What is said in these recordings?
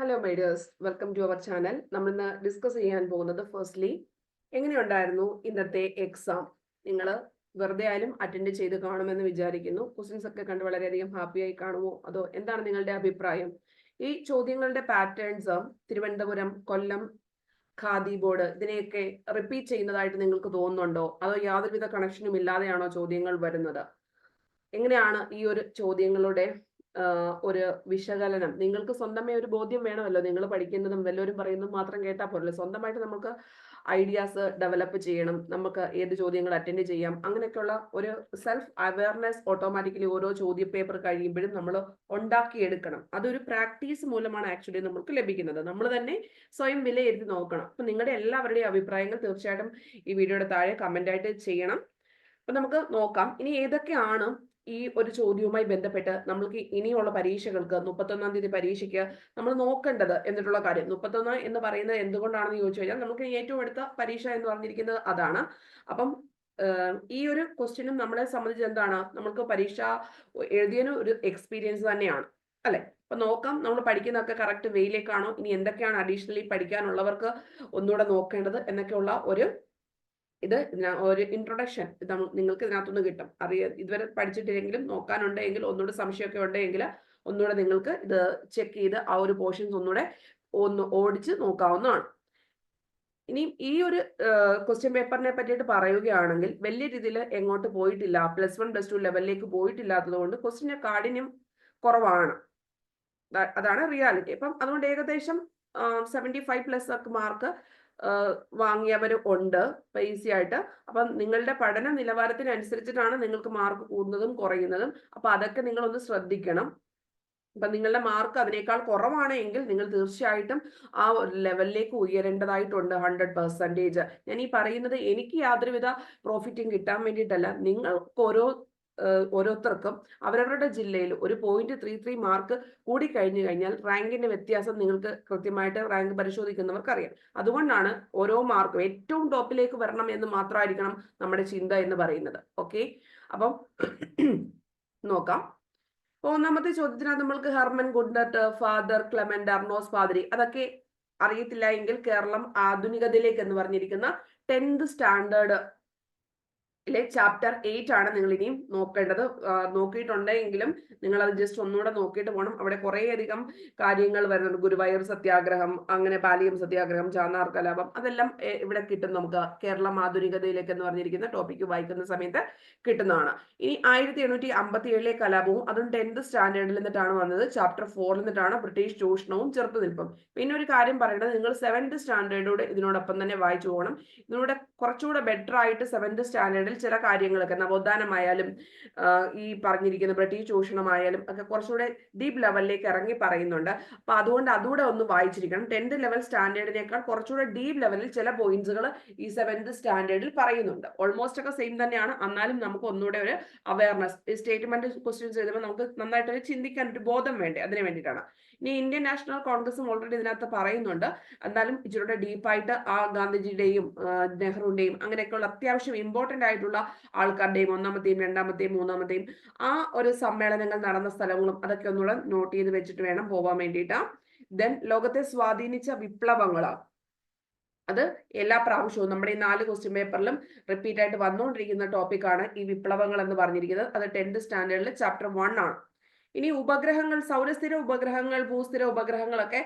Hello my dears welcome to our channel നമ്മൾ ഇന്ന് discuss ചെയ്യാൻ പോകുന്നത് ഫസ്റ്റ്ലി എങ്ങനെയുണ്ടായിരുന്നു ഇന്നത്തെ എക്സാം നിങ്ങൾ വെറുതെ ആയാലും അറ്റൻഡ് ചെയ്ത് കാണുമെന്ന് വിചാരിക്കുന്നു. ക്വസ്റ്റ്യൻസ് ഒക്കെ കണ്ട് വളരെയധികം ഹാപ്പിയായി കാണുമോ? അതോ എന്താണ് നിങ്ങളുടെ അഭിപ്രായം? ഈ ചോദ്യങ്ങളുടെ പാറ്റേൺസ് തിരുവനന്തപുരം കൊല്ലം ഖാദി ബോർഡ് ഇതിനെയൊക്കെ റിപ്പീറ്റ് ചെയ്യുന്നതായിട്ട് നിങ്ങൾക്ക് തോന്നുന്നുണ്ടോ? അതോ യാതൊരുവിധ കണക്ഷനും ഇല്ലാതെയാണോ ചോദ്യങ്ങൾ വരുന്നത്? എങ്ങനെയാണ് ഈ ഒരു ചോദ്യങ്ങളുടെ ഒരു വിശകലനം. നിങ്ങൾക്ക് സ്വന്തമേ ഒരു ബോധ്യം വേണമല്ലോ. നിങ്ങൾ പഠിക്കുന്നതും വല്ലവരും പറയുന്നതും മാത്രം കേട്ടാൽ പോരല്ലോ. സ്വന്തമായിട്ട് നമുക്ക് ഐഡിയാസ് ഡെവലപ്പ് ചെയ്യണം. നമുക്ക് ഏത് ചോദ്യങ്ങൾ അറ്റൻഡ് ചെയ്യാം. അങ്ങനെയൊക്കെയുള്ള ഒരു സെൽഫ് അവയർനെസ് ഓട്ടോമാറ്റിക്കലി ഓരോ ചോദ്യ പേപ്പർ കഴിയുമ്പോഴും നമ്മൾ ഉണ്ടാക്കിയെടുക്കണം. അതൊരു പ്രാക്ടീസ് മൂലമാണ് ആക്ച്വലി നമുക്ക് ലഭിക്കുന്നത്. നമ്മൾ തന്നെ സ്വയം വിലയിരുത്തി നോക്കണം. അപ്പൊ നിങ്ങളുടെ എല്ലാവരുടെയും അഭിപ്രായങ്ങൾ തീർച്ചയായിട്ടും ഈ വീഡിയോയുടെ താഴെ കമന്റ് ആയിട്ട് ചെയ്യണം. അപ്പൊ നമുക്ക് നോക്കാം. ഇനി ഏതൊക്കെയാണ് ഈ ഒരു ചോദ്യവുമായി ബന്ധപ്പെട്ട് നമ്മൾക്ക് ഇനിയുള്ള പരീക്ഷകൾക്ക് മുപ്പത്തൊന്നാം തീയതി പരീക്ഷയ്ക്ക് നമ്മൾ നോക്കേണ്ടത് എന്നിട്ടുള്ള കാര്യം. മുപ്പത്തൊന്ന് എന്ന് പറയുന്നത് എന്തുകൊണ്ടാണെന്ന് ചോദിച്ചു കഴിഞ്ഞാൽ നമുക്ക് ഏറ്റവും അടുത്ത പരീക്ഷ എന്ന് പറഞ്ഞിരിക്കുന്നത് അതാണ്. അപ്പം ഈ ഒരു ക്വസ്റ്റ്യനും നമ്മളെ സംബന്ധിച്ച് എന്താണ്? നമുക്ക് പരീക്ഷ എഴുതിയതിന് ഒരു എക്സ്പീരിയൻസ് തന്നെയാണ്. അല്ലെ? അപ്പൊ നോക്കാം നമ്മൾ പഠിക്കുന്നതൊക്കെ കറക്റ്റ് വെയിലേക്കാണോ ഇനി എന്തൊക്കെയാണ് അഡീഷണലി പഠിക്കാനുള്ളവർക്ക് ഒന്നുകൂടെ നോക്കേണ്ടത് എന്നൊക്കെയുള്ള ഒരു ഇത് ഒരു ഇൻട്രൊഡക്ഷൻ നിങ്ങൾക്ക് ഇതിനകത്തുനിന്ന് കിട്ടും. അറിയ ഇതുവരെ പഠിച്ചിട്ടില്ലെങ്കിലും നോക്കാനുണ്ടെങ്കിൽ ഒന്നുകൂടെ സംശയമൊക്കെ ഉണ്ടെങ്കിൽ ഒന്നുകൂടെ നിങ്ങൾക്ക് ഇത് ചെക്ക് ചെയ്ത് ആ ഒരു പോർഷൻസ് ഒന്നുകൂടെ ഒന്ന് ഓടിച്ച് നോക്കാവുന്നതാണ്. ഇനി ഈ ഒരു ക്വസ്റ്റ്യൻ പേപ്പറിനെ പറ്റിയിട്ട് പറയുകയാണെങ്കിൽ വലിയ രീതിയിൽ എങ്ങോട്ട് പോയിട്ടില്ല. പ്ലസ് വൺ പ്ലസ് ടു ലെവലിലേക്ക് പോയിട്ടില്ലാത്തത് കൊണ്ട് ക്വസ്റ്റ്യന്റെ കാഠിന്യം കുറവാണ്. അതാണ് റിയാലിറ്റി അപ്പം അതുകൊണ്ട് ഏകദേശം സെവന്റി ഫൈവ് പ്ലസ് മാർക്ക് വാങ്ങിയവർ ഉണ്ട് ഈസി ആയിട്ട്. അപ്പം നിങ്ങളുടെ പഠന നിലവാരത്തിനനുസരിച്ചിട്ടാണ് നിങ്ങൾക്ക് മാർക്ക് കൂടുന്നതും കുറയുന്നതും. അപ്പൊ അതൊക്കെ നിങ്ങൾ ഒന്ന് ശ്രദ്ധിക്കണം. അപ്പൊ നിങ്ങളുടെ മാർക്ക് അതിനേക്കാൾ കുറവാണെങ്കിൽ നിങ്ങൾ തീർച്ചയായിട്ടും ആ ലെവലിലേക്ക് ഉയരേണ്ടതായിട്ടുണ്ട് ഹൺഡ്രഡ് പെർസെന്റേജ് ഞാൻ ഈ പറയുന്നത് എനിക്ക് യാതൊരുവിധ പ്രോഫിറ്റും കിട്ടാൻ വേണ്ടിയിട്ടല്ല. നിങ്ങൾക്ക് ഓരോ ഓരോരുത്തർക്കും അവരവരുടെ ജില്ലയിൽ ഒരു പോയിന്റ് ത്രീ ത്രീ മാർക്ക് കൂടി കഴിഞ്ഞു കഴിഞ്ഞാൽ റാങ്കിന്റെ വ്യത്യാസം നിങ്ങൾക്ക് കൃത്യമായിട്ട് റാങ്ക് പരിശോധിക്കുന്നവർക്ക് അറിയാം അതുകൊണ്ടാണ് ഓരോ മാർക്കും ഏറ്റവും ടോപ്പിലേക്ക് വരണം എന്ന് മാത്രമായിരിക്കണം നമ്മുടെ ചിന്ത എന്ന് പറയുന്നത്. ഓക്കെ അപ്പം നോക്കാം. ഒന്നാമത്തെ ചോദ്യത്തിനകത്ത് നമ്മൾക്ക് Hermann Gundert father Clement Arnos ഫാദരി അതൊക്കെ അറിയത്തില്ല എങ്കിൽ കേരളം ആധുനികതയിലേക്ക് എന്ന് പറഞ്ഞിരിക്കുന്ന ടെൻത്ത് സ്റ്റാൻഡേർഡ് ലെ ചാപ്റ്റർ എയ്റ്റ് ആണ് നിങ്ങൾ ഇനിയും നോക്കേണ്ടത് നോക്കിയിട്ടുണ്ടെങ്കിലും നിങ്ങൾ അത് ജസ്റ്റ് ഒന്നുകൂടെ നോക്കിയിട്ട് പോകണം അവിടെ കുറേയധികം കാര്യങ്ങൾ വരുന്നുണ്ട്. ഗുരുവായൂർ സത്യാഗ്രഹം അങ്ങനെ പാലിയം സത്യാഗ്രഹം ചാന്നാർ കലാപം അതെല്ലാം ഇവിടെ കിട്ടും നമുക്ക്. കേരള ആധുനികതയിലേക്ക് എന്ന് പറഞ്ഞിരിക്കുന്ന ടോപ്പിക്ക് വായിക്കുന്ന സമയത്ത് കിട്ടുന്നതാണ്. ഇനി ആയിരത്തി എണ്ണൂറ്റി അമ്പത്തി ഏഴിലെ കലാപവും അതും ടെൻത്ത് സ്റ്റാൻഡേർഡിൽ നിന്നിട്ടാണ് വന്നത്. ചാപ്റ്റർ ഫോറിൽ നിന്നിട്ടാണ് ബ്രിട്ടീഷ് ചൂഷണവും ചെറുത്തുനിൽപ്പും. പിന്നെ ഒരു കാര്യം പറയേണ്ടത് നിങ്ങൾ സെവൻത് സ്റ്റാൻഡേർഡോട് ഇതിനോടൊപ്പം തന്നെ വായിച്ചു പോകണം. ഇതിലൂടെ കുറച്ചുകൂടെ ബെറ്റർ ആയിട്ട് സെവൻത് സ്റ്റാൻഡേർഡിൽ ചില കാര്യങ്ങളൊക്കെ നവോത്ഥാനമായാലും ഈ പറഞ്ഞിരിക്കുന്ന ബ്രിട്ടീഷ് ചൂഷണമായാലും ഒക്കെ കുറച്ചുകൂടെ ഡീപ്പ് ലെവലിലേക്ക് ഇറങ്ങി പറയുന്നുണ്ട്. അപ്പൊ അതുകൊണ്ട് അതുകൂടെ ഒന്ന് വായിച്ചിരിക്കണം. ടെൻത്ത് ലെവൽ സ്റ്റാൻഡേർഡിനേക്കാൾ കുറച്ചുകൂടെ ഡീപ്പ് ലെവലിൽ ചില പോയിന്റ്സുകൾ ഈ സെവൻത് സ്റ്റാൻഡേർഡിൽ പറയുന്നുണ്ട്. ഓൾമോസ്റ്റ് ഒക്കെ സെയിം തന്നെയാണ്. എന്നാലും നമുക്ക് ഒന്നുകൂടെ ഒരു അവയർനെസ് സ്റ്റേറ്റ്മെന്റ് ക്വസ്റ്റ്യൻസ് ചെയ്തപ്പോൾ നമുക്ക് നന്നായിട്ട് ചിന്തിക്കാൻ ഒരു ബോധം വേണ്ടേ? അതിന് വേണ്ടിയിട്ടാണ്. ഇനി ഇന്ത്യൻ നാഷണൽ കോൺഗ്രസും ഓൾറെഡി ഇതിനകത്ത് പറയുന്നുണ്ട്. എന്നാലും ഇച്ചിരൂടെ ഡീപ്പായിട്ട് ആ ഗാന്ധിജിയുടെയും നെഹ്റുവിന്റെയും അങ്ങനെയൊക്കെയുള്ള അത്യാവശ്യം ഇമ്പോർട്ടന്റ് ആയിട്ടുള്ള ആൾക്കാരുടെയും ഒന്നാമത്തെയും രണ്ടാമത്തെയും മൂന്നാമത്തെയും ആ ഒരു സമ്മേളനങ്ങൾ നടന്ന സ്ഥലങ്ങളും അതൊക്കെ ഒന്നുകൂടെ നോട്ട് ചെയ്ത് വെച്ചിട്ട് വേണം പോവാൻ വേണ്ടിയിട്ട്. ദെൻ ലോകത്തെ സ്വാധീനിച്ച വിപ്ലവങ്ങൾ. അത് എല്ലാ പ്രാവശ്യവും നമ്മുടെ ഈ നാല് ക്വസ്റ്റ്യൻ പേപ്പറിലും റിപ്പീറ്റ് ആയിട്ട് വന്നുകൊണ്ടിരിക്കുന്ന ടോപ്പിക്കാണ് ഈ വിപ്ലവങ്ങൾ എന്ന് പറഞ്ഞിരിക്കുന്നത്. അത് ടെൻത്ത് സ്റ്റാൻഡേർഡിൽ ചാപ്റ്റർ വൺ ആണ്. ഇനി ഉപഗ്രഹങ്ങൾ സൗരസ്ഥിര ഉപഗ്രഹങ്ങൾ ഭൂസ്ഥിര ഉപഗ്രഹങ്ങളൊക്കെ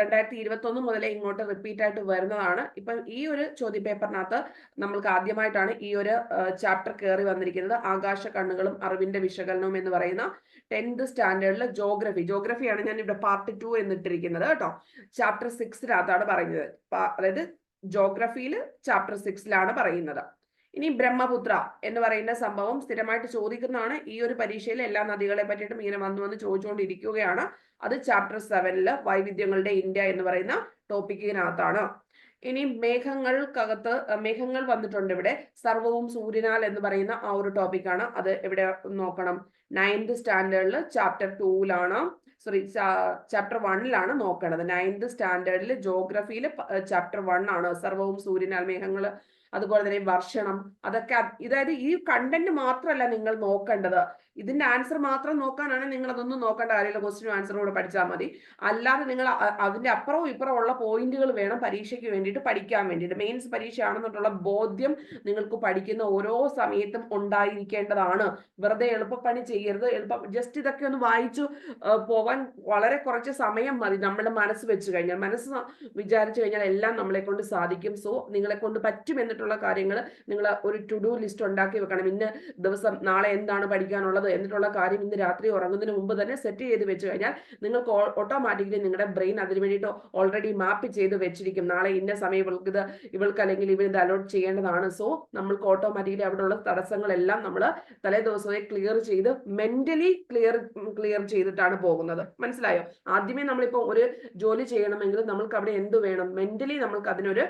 രണ്ടായിരത്തി ഇരുപത്തി ഒന്ന് മുതലേ ഇങ്ങോട്ട് റിപ്പീറ്റ് ആയിട്ട് വരുന്നതാണ്. ഇപ്പം ഈ ഒരു ചോദ്യപേപ്പറിനകത്ത് നമ്മൾക്ക് ആദ്യമായിട്ടാണ് ഈ ഒരു ചാപ്റ്റർ കയറി വന്നിരിക്കുന്നത്. ആകാശ കണ്ണുകളും അറിവിന്റെ വിശകലനവും എന്ന് പറയുന്ന ടെൻത്ത് സ്റ്റാൻഡേർഡിലെ ജോഗ്രഫി ജോഗ്രഫിയാണ് ഞാൻ ഇവിടെ പാർട്ട് ടു എന്നിട്ടിരിക്കുന്നത് കേട്ടോ. ചാപ്റ്റർ സിക്സിനകത്താണ് പറയുന്നത്. അതായത് ജോഗ്രഫിയിൽ ചാപ്റ്റർ സിക്സിലാണ് പറയുന്നത്. ഇനി ബ്രഹ്മപുത്ര എന്ന് പറയുന്ന സംഭവം സ്ഥിരമായിട്ട് ചോദിക്കുന്നതാണ്. ഈ ഒരു പരീക്ഷയിൽ എല്ലാ നദികളെ പറ്റിയിട്ടും ഇങ്ങനെ വന്നു വന്ന് ചോദിച്ചുകൊണ്ടിരിക്കുകയാണ്. അത് ചാപ്റ്റർ സെവനിൽ വൈവിധ്യങ്ങളുടെ ഇന്ത്യ എന്ന് പറയുന്ന ടോപ്പിക്കിനകത്താണ് ഇനി മേഘങ്ങൾക്കകത്ത് മേഘങ്ങൾ വന്നിട്ടുണ്ട് ഇവിടെ. സർവവും സൂര്യനാൽ എന്ന് പറയുന്ന ആ ഒരു ടോപ്പിക്കാണ് അത് എവിടെ നോക്കണം? നയൻത് സ്റ്റാൻഡേർഡിൽ ചാപ്റ്റർ ടൂവിലാണ് സോറി ചാപ്റ്റർ വണ്ണിലാണ് നോക്കേണ്ടത് നയൻത് സ്റ്റാൻഡേർഡിൽ ജോഗ്രഫിയിൽ ചാപ്റ്റർ വൺ ആണ്. സർവവും സൂര്യനാൽ മേഘങ്ങൾ അതുപോലെ തന്നെ വർഷണം അതൊക്കെ ഇതായത് ഈ കണ്ടന്റ് മാത്രമല്ല നിങ്ങൾ നോക്കേണ്ടത്. ഇതിന്റെ ആൻസർ മാത്രം നോക്കാനാണെങ്കിൽ നിങ്ങൾ അതൊന്നും നോക്കേണ്ട കാര്യമില്ല. ക്വസ്റ്റിനും ആൻസറും കൂടെ പഠിച്ചാൽ മതി. അല്ലാതെ നിങ്ങൾ അതിന്റെ അപ്പുറവും ഇപ്പുറവും ഉള്ള പോയിന്റുകൾ വേണം പരീക്ഷയ്ക്ക് വേണ്ടിയിട്ട് പഠിക്കാൻ വേണ്ടിയിട്ട്. മെയിൻസ് പരീക്ഷയാണെന്നുള്ള ബോധ്യം നിങ്ങൾക്ക് പഠിക്കുന്ന ഓരോ സമയത്തും ഉണ്ടായിരിക്കേണ്ടതാണ്. വെറുതെ എളുപ്പപ്പണി ചെയ്യരുത്. എളുപ്പ ജസ്റ്റ് ഇതൊക്കെ ഒന്ന് വായിച്ചു പോകാൻ വളരെ കുറച്ച് സമയം മതി. നമ്മുടെ മനസ്സ് വെച്ച് കഴിഞ്ഞാൽ. മനസ്സ് വിചാരിച്ചു കഴിഞ്ഞാൽ എല്ലാം നമ്മളെ കൊണ്ട് സാധിക്കും. സോ നിങ്ങളെ കൊണ്ട് പറ്റും എന്നിട്ടുള്ള കാര്യങ്ങൾ നിങ്ങൾ ഒരു ടു ഡു ലിസ്റ്റ് ഉണ്ടാക്കി വെക്കണം. ഇന്ന് ദിവസം നാളെ എന്താണ് പഠിക്കാനുള്ളത് എന്നിട്ടുള്ള കാര്യം ഇന്ന് രാത്രി ഉറങ്ങുന്നതിന് മുമ്പ് തന്നെ സെറ്റ് ചെയ്ത് വെച്ച് കഴിഞ്ഞാൽ നിങ്ങൾക്ക് ഓട്ടോമാറ്റിക്കലി നിങ്ങളുടെ ബ്രെയിൻ അതിന് വേണ്ടിയിട്ട് ഓൾറെഡി മാപ്പ് ചെയ്ത് വെച്ചിരിക്കും. നാളെ ഇന്ന സമയം ഇവൾക്ക് ഇത് ഇവൾക്ക് അല്ലെങ്കിൽ ഇവർ ഇത് അലോട്ട് ചെയ്യേണ്ടതാണ്. സോ നമ്മൾക്ക് ഓട്ടോമാറ്റിക്കലി അവിടെയുള്ള തടസ്സങ്ങളെല്ലാം നമ്മൾ തലേ ദിവസമേ ക്ലിയർ ചെയ്ത് മെന്റലി ക്ലിയർ ക്ലിയർ ചെയ്തിട്ടാണ് പോകുന്നത്. മനസ്സിലായോ? ആദ്യമേ നമ്മളിപ്പോൾ ഒരു ജോലി ചെയ്യണമെങ്കിൽ നമ്മൾക്ക് അവിടെ എന്ത് വേണം? മെന്റലി നമ്മൾക്ക് അതിനൊരു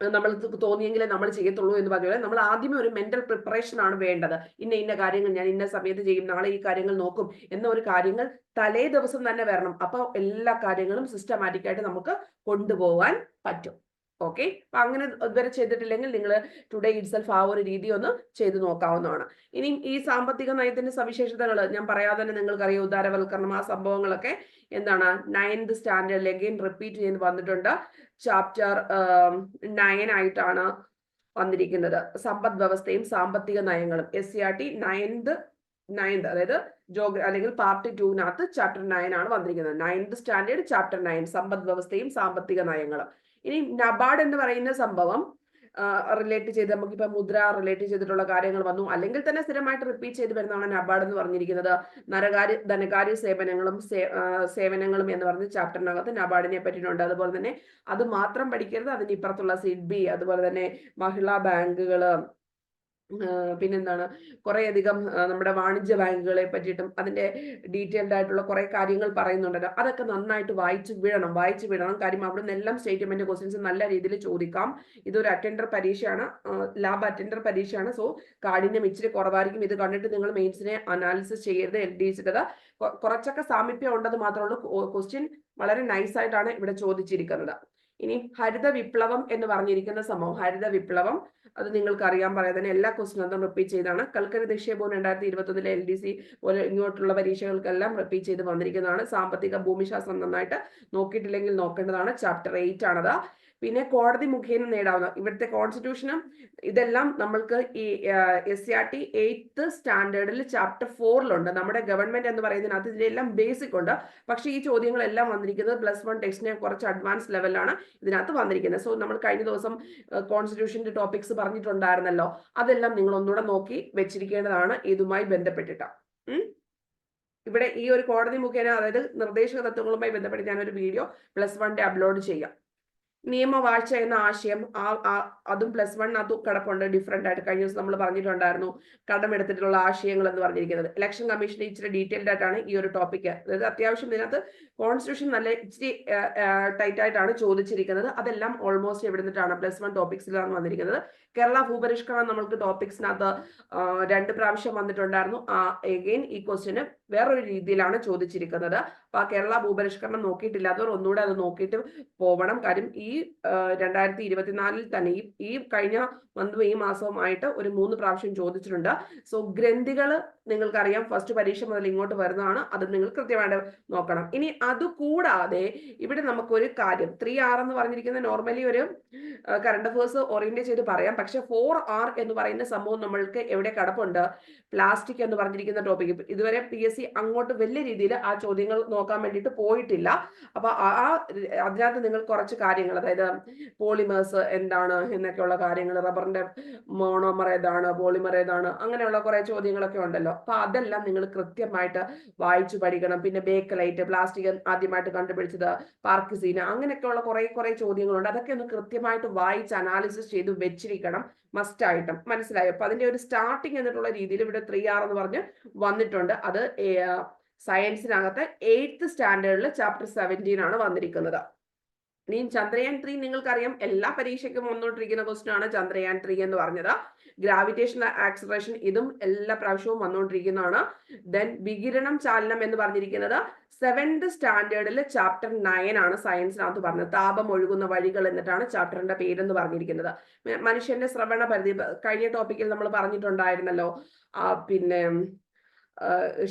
നമ്മൾ തോന്നിയെങ്കിലേ നമ്മൾ ചെയ്യത്തുള്ളൂ എന്ന് പറഞ്ഞ നമ്മൾ ആദ്യമേ ഒരു മെന്റൽ പ്രിപ്പറേഷൻ ആണ് വേണ്ടത്. ഇന്ന ഇന്ന കാര്യങ്ങൾ ഞാൻ ഇന്ന സമയത്ത് ചെയ്യും നാളെ ഈ കാര്യങ്ങൾ നോക്കും എന്ന ഒരു കാര്യങ്ങൾ തലേ ദിവസം തന്നെ വരണം. അപ്പൊ എല്ലാ കാര്യങ്ങളും സിസ്റ്റമാറ്റിക് ആയിട്ട് നമുക്ക് കൊണ്ടുപോകാൻ പറ്റും. ഓക്കെ അപ്പൊ അങ്ങനെ ഇതുവരെ ചെയ്തിട്ടില്ലെങ്കിൽ നിങ്ങൾ ടുഡേ ഇറ്റ്സെൽഫ് ആ ഒരു രീതി ഒന്ന് ചെയ്തു നോക്കാവുന്നതാണ്. ഇനി ഈ സാമ്പത്തിക നയത്തിന്റെ സവിശേഷതകൾ ഞാൻ പറയാതെ തന്നെ നിങ്ങൾക്കറിയാം ഉദാരവൽക്കരണം ആ സംഭവങ്ങളൊക്കെ എന്താണ്? നയൻത് സ്റ്റാൻഡേർഡിൽ അഗെയിൻ റിപ്പീറ്റ് ചെയ്ത് വന്നിട്ടുണ്ട്. ചാപ്റ്റർ നയൻ ആയിട്ടാണ് വന്നിരിക്കുന്നത്. സമ്പദ് വ്യവസ്ഥയും സാമ്പത്തിക നയങ്ങളും. S C R T ninth ninth അതായത് ജോഗ്ര അല്ലെങ്കിൽ പാർട്ട് ടൂവിനകത്ത് ചാപ്റ്റർ നയൻ ആണ് വന്നിരിക്കുന്നത്. നയൻത് സ്റ്റാൻഡേർഡ് ചാപ്റ്റർ നയൻ സമ്പദ് വ്യവസ്ഥയും സാമ്പത്തിക നയങ്ങളും. ഇനി നബാർഡ് എന്ന് പറയുന്ന സംഭവം റിലേറ്റ് ചെയ്ത് നമുക്കിപ്പോ മുദ്ര റിലേറ്റ് ചെയ്തിട്ടുള്ള കാര്യങ്ങൾ വന്നു. അല്ലെങ്കിൽ തന്നെ സ്ഥിരമായിട്ട് റിപ്പീറ്റ് ചെയ്ത് വരുന്നതാണ് നബാർഡ് എന്ന് പറഞ്ഞിരിക്കുന്നത്. നരകാര്യ ധനകാര്യ സേവനങ്ങളും സേവനങ്ങളും എന്ന് പറഞ്ഞ ചാപ്റ്ററിനകത്ത് നബാർഡിനെ പറ്റിയിട്ടുണ്ട്. അതുപോലെ തന്നെ അത് മാത്രം പഠിക്കരുത് അതിന് ഇപ്പുറത്തുള്ള സിഡ്ബി അതുപോലെ തന്നെ മഹിളാ ബാങ്കുകൾ പിന്നെന്താണ്? കുറെ അധികം നമ്മുടെ വാണിജ്യ ബാങ്കുകളെ പറ്റിയിട്ടും അതിന്റെ ഡീറ്റെയിൽഡ് ആയിട്ടുള്ള കുറെ കാര്യങ്ങൾ പറയുന്നുണ്ടല്ലോ. അതൊക്കെ നന്നായിട്ട് വായിച്ചു വിടണം വായിച്ചു വിടണം. കാര്യം അവിടെ നിന്നെല്ലാം സ്റ്റേറ്റ്മെന്റ് ക്വസ്റ്റ്യൻസ് നല്ല രീതിയിൽ ചോദിക്കാം. ഇതൊരു അറ്റൻഡർ പരീക്ഷയാണ് ലാബ് അറ്റൻഡർ പരീക്ഷയാണ്. സോ കാഠിന്യം ഇച്ചിരി കുറവായിരിക്കും. ഇത് കണ്ടിട്ട് നിങ്ങൾ മെയിൻസിനെ അനാലിസിസ് ചെയ്യരുത് എൽ ഡി സിക്കത് കുറച്ചൊക്കെ സാമീപ്യം ഉണ്ടെന്ന് മാത്രമേ ഉള്ളൂ. ക്വസ്റ്റ്യൻ വളരെ നൈസ് ആയിട്ടാണ് ഇവിടെ ചോദിച്ചിരിക്കുന്നത്. ഇനി ഹരിത വിപ്ലവം എന്ന് പറഞ്ഞിരിക്കുന്ന സംഭവം ഹരിത വിപ്ലവം അത് നിങ്ങൾക്ക് അറിയാൻ പറയാതെ തന്നെ എല്ലാ ക്വസ്റ്റിനും റിപ്പീറ്റ് ചെയ്താണ് കൽക്കരി നിക്ഷേപവും രണ്ടായിരത്തി ഇരുപത്തൊന്നിലെ എൽ ഡി സി പോലെ ഇങ്ങോട്ടുള്ള പരീക്ഷകൾക്കെല്ലാം റിപ്പീറ്റ് ചെയ്ത് വന്നിരിക്കുന്നതാണ്. സാമ്പത്തിക ഭൂമിശാസ്ത്രം നന്നായിട്ട് നോക്കിയിട്ടില്ലെങ്കിൽ നോക്കേണ്ടതാണ്. ചാപ്റ്റർ എയ്റ്റ് ആണത്. പിന്നെ കോടതി മുഖേന നേടാവുന്ന ഇവിടുത്തെ കോൺസ്റ്റിറ്റ്യൂഷനും ഇതെല്ലാം നമ്മൾക്ക് ഈ S C R T eighth സ്റ്റാൻഡേർഡിൽ chapter ഫോറിലുണ്ട് നമ്മുടെ ഗവൺമെന്റ് എന്ന് പറയുന്നതിനകത്ത് ഇതിലെല്ലാം ബേസിക് ഉണ്ട്. പക്ഷേ ഈ ചോദ്യങ്ങളെല്ലാം വന്നിരിക്കുന്നത് പ്ലസ് വൺ ടെക്സ്റ്റിനെ കുറച്ച് അഡ്വാൻസ് ലെവലിലാണ് ഇതിനകത്ത് വന്നിരിക്കുന്നത്. സോ നമ്മൾ കഴിഞ്ഞ ദിവസം കോൺസ്റ്റിറ്റ്യൂഷന്റെ ടോപ്പിക്സ് പറഞ്ഞിട്ടുണ്ടായിരുന്നല്ലോ. അതെല്ലാം നിങ്ങൾ ഒന്നുകൂടെ നോക്കി വെച്ചിരിക്കേണ്ടതാണ്. ഇതുമായി ബന്ധപ്പെട്ടിട്ട്. ഇവിടെ ഈ ഒരു കോടതി മുഖേന അതായത് നിർദ്ദേശക തത്വങ്ങളുമായി ബന്ധപ്പെട്ട് ഞാൻ ഒരു വീഡിയോ പ്ലസ് വണ്ണിന്റെ അപ്ലോഡ് ചെയ്യാം. നിയമവാഴ്ച എന്ന ആശയം ആ അതും പ്ലസ് വൺ അത് കിടപ്പുണ്ട്. ഡിഫറെന്റ് ആയിട്ട് കഴിഞ്ഞ ദിവസം നമ്മൾ പറഞ്ഞിട്ടുണ്ടായിരുന്നു. കടമെടുത്തിട്ടുള്ള ആശയങ്ങൾ എന്ന് പറഞ്ഞിരിക്കുന്നത്. ഇലക്ഷൻ കമ്മീഷൻ ഇച്ചിരി ഡീറ്റെയിൽഡ് ആയിട്ടാണ് ഈ ഒരു ടോപ്പിക് അതായത് അത്യാവശ്യം ഇതിനകത്ത് കോൺസ്റ്റിറ്റ്യൂഷൻ നല്ല ഇച്ചിരി ടൈറ്റ് ആയിട്ടാണ് ചോദിച്ചിരിക്കുന്നത്. അതെല്ലാം ഓൾമോസ്റ്റ് എവിടുന്നിട്ടാണ് പ്ലസ് വൺ ടോപ്പിക്സിലാണ് വന്നിരിക്കുന്നത്. കേരള ഭൂപരിഷ്കരണം നമ്മൾക്ക് ടോപ്പിക്സിനകത്ത് രണ്ട് പ്രാവശ്യം വന്നിട്ടുണ്ടായിരുന്നു. ആ എഗെയിൻ ഈ ക്വസ്റ്റ്യന് വേറൊരു രീതിയിലാണ് ചോദിച്ചിരിക്കുന്നത്. അപ്പൊ കേരള ഭൂപരിഷ്കരണം നോക്കിയിട്ടില്ലാത്തവർ ഒന്നുകൂടെ അത് നോക്കിയിട്ട് പോവണം. കാര്യം ഈ രണ്ടായിരത്തി ഇരുപത്തിനാലിൽ തന്നെ ഈ ഈ കഴിഞ്ഞ മന്തും ഈ മാസവുമായിട്ട് ഒരു മൂന്ന് പ്രാവശ്യം ചോദിച്ചിട്ടുണ്ട്. സോ ഗ്രന്ഥികൾ നിങ്ങൾക്കറിയാം. ഫസ്റ്റ് പരീക്ഷ മുതൽ ഇങ്ങോട്ട് വരുന്നതാണ്. അത് നിങ്ങൾ കൃത്യമായിട്ട് നോക്കണം. ഇനി അതുകൂടാതെ ഇവിടെ നമുക്കൊരു കാര്യം. ത്രീ ആർ എന്ന് പറഞ്ഞിരിക്കുന്ന നോർമലി ഒരു കറണ്ട് അഫേഴ്സ് ഓറിയന്റ് ചെയ്ത് പറയാം. പക്ഷെ ഫോർ ആർ എന്ന് പറയുന്ന സംഭവം നമ്മൾക്ക് എവിടെ കടപ്പുണ്ട്? പ്ലാസ്റ്റിക് എന്ന് പറഞ്ഞിരിക്കുന്ന ടോപ്പിക് ഇതുവരെ പി എസ് സി അങ്ങോട്ട് വലിയ രീതിയിൽ ആ ചോദ്യങ്ങൾ നോക്കാൻ വേണ്ടിയിട്ട് പോയിട്ടില്ല. അപ്പൊ ആ അതിനകത്ത് നിങ്ങൾ കുറച്ച് കാര്യങ്ങൾ അതായത് പോളിമേഴ്സ് എന്താണ് എന്നൊക്കെയുള്ള കാര്യങ്ങൾ റബ്ബറിന്റെ മോണോമർ ഏതാണ് പോളിമർ ഏതാണ് അങ്ങനെയുള്ള കുറെ ചോദ്യങ്ങളൊക്കെ ഉണ്ടല്ലോ. അപ്പൊ അതെല്ലാം നിങ്ങൾ കൃത്യമായിട്ട് വായിച്ചു പഠിക്കണം. പിന്നെ ബേക്കലൈറ്റ് പ്ലാസ്റ്റിക് ആദ്യമായിട്ട് കണ്ടുപിടിച്ചത് പാർക്കിസീന അങ്ങനെയൊക്കെയുള്ള കുറെ കുറെ ചോദ്യങ്ങളുണ്ട്. അതൊക്കെ ഒന്ന് കൃത്യമായിട്ട് വായിച്ച് അനാലിസിസ് ചെയ്ത് വെച്ചിരിക്കണം. മസ്റ്റ് ആയിട്ടും. മനസ്സിലായോ? അപ്പൊ അതിന്റെ ഒരു സ്റ്റാർട്ടിങ് എന്നിട്ടുള്ള രീതിയിൽ ഇവിടെ ത്രീ ആർ എന്ന് പറഞ്ഞ് വന്നിട്ടുണ്ട്. അത് സയൻസിനകത്ത് എയ്ത്ത് സ്റ്റാൻഡേർഡിൽ ചാപ്റ്റർ സെവന്റീൻ ആണ് വന്നിരിക്കുന്നത്. ഇനിയും ചന്ദ്രയാൻ ത്രീ നിങ്ങൾക്കറിയാം. എല്ലാ പരീക്ഷയ്ക്കും വന്നുകൊണ്ടിരിക്കുന്ന ക്വസ്റ്റൻ ആണ് ചന്ദ്രയാൻ ത്രീ എന്ന് പറഞ്ഞത്. ഗ്രാവിറ്റേഷൻ ആക്സലറേഷൻ ഇതും എല്ലാ പ്രാവശ്യവും വന്നുകൊണ്ടിരിക്കുന്നതാണ് ദെൻ വികിരണം ചാലനം എന്ന് പറഞ്ഞിരിക്കുന്നത് സെവൻത് സ്റ്റാൻഡേർഡിൽ ചാപ്റ്റർ നയൻ ആണ് സയൻസിനകത്ത് പറഞ്ഞത്. താപം ഒഴുകുന്ന വഴികൾ എന്നിട്ടാണ് ചാപ്റ്ററിന്റെ പേരെന്ന് പറഞ്ഞിരിക്കുന്നത്. മനുഷ്യന്റെ ശ്രവണ പരിധി കഴിഞ്ഞ ടോപ്പിക്കിൽ നമ്മൾ പറഞ്ഞിട്ടുണ്ടായിരുന്നല്ലോ. പിന്നെ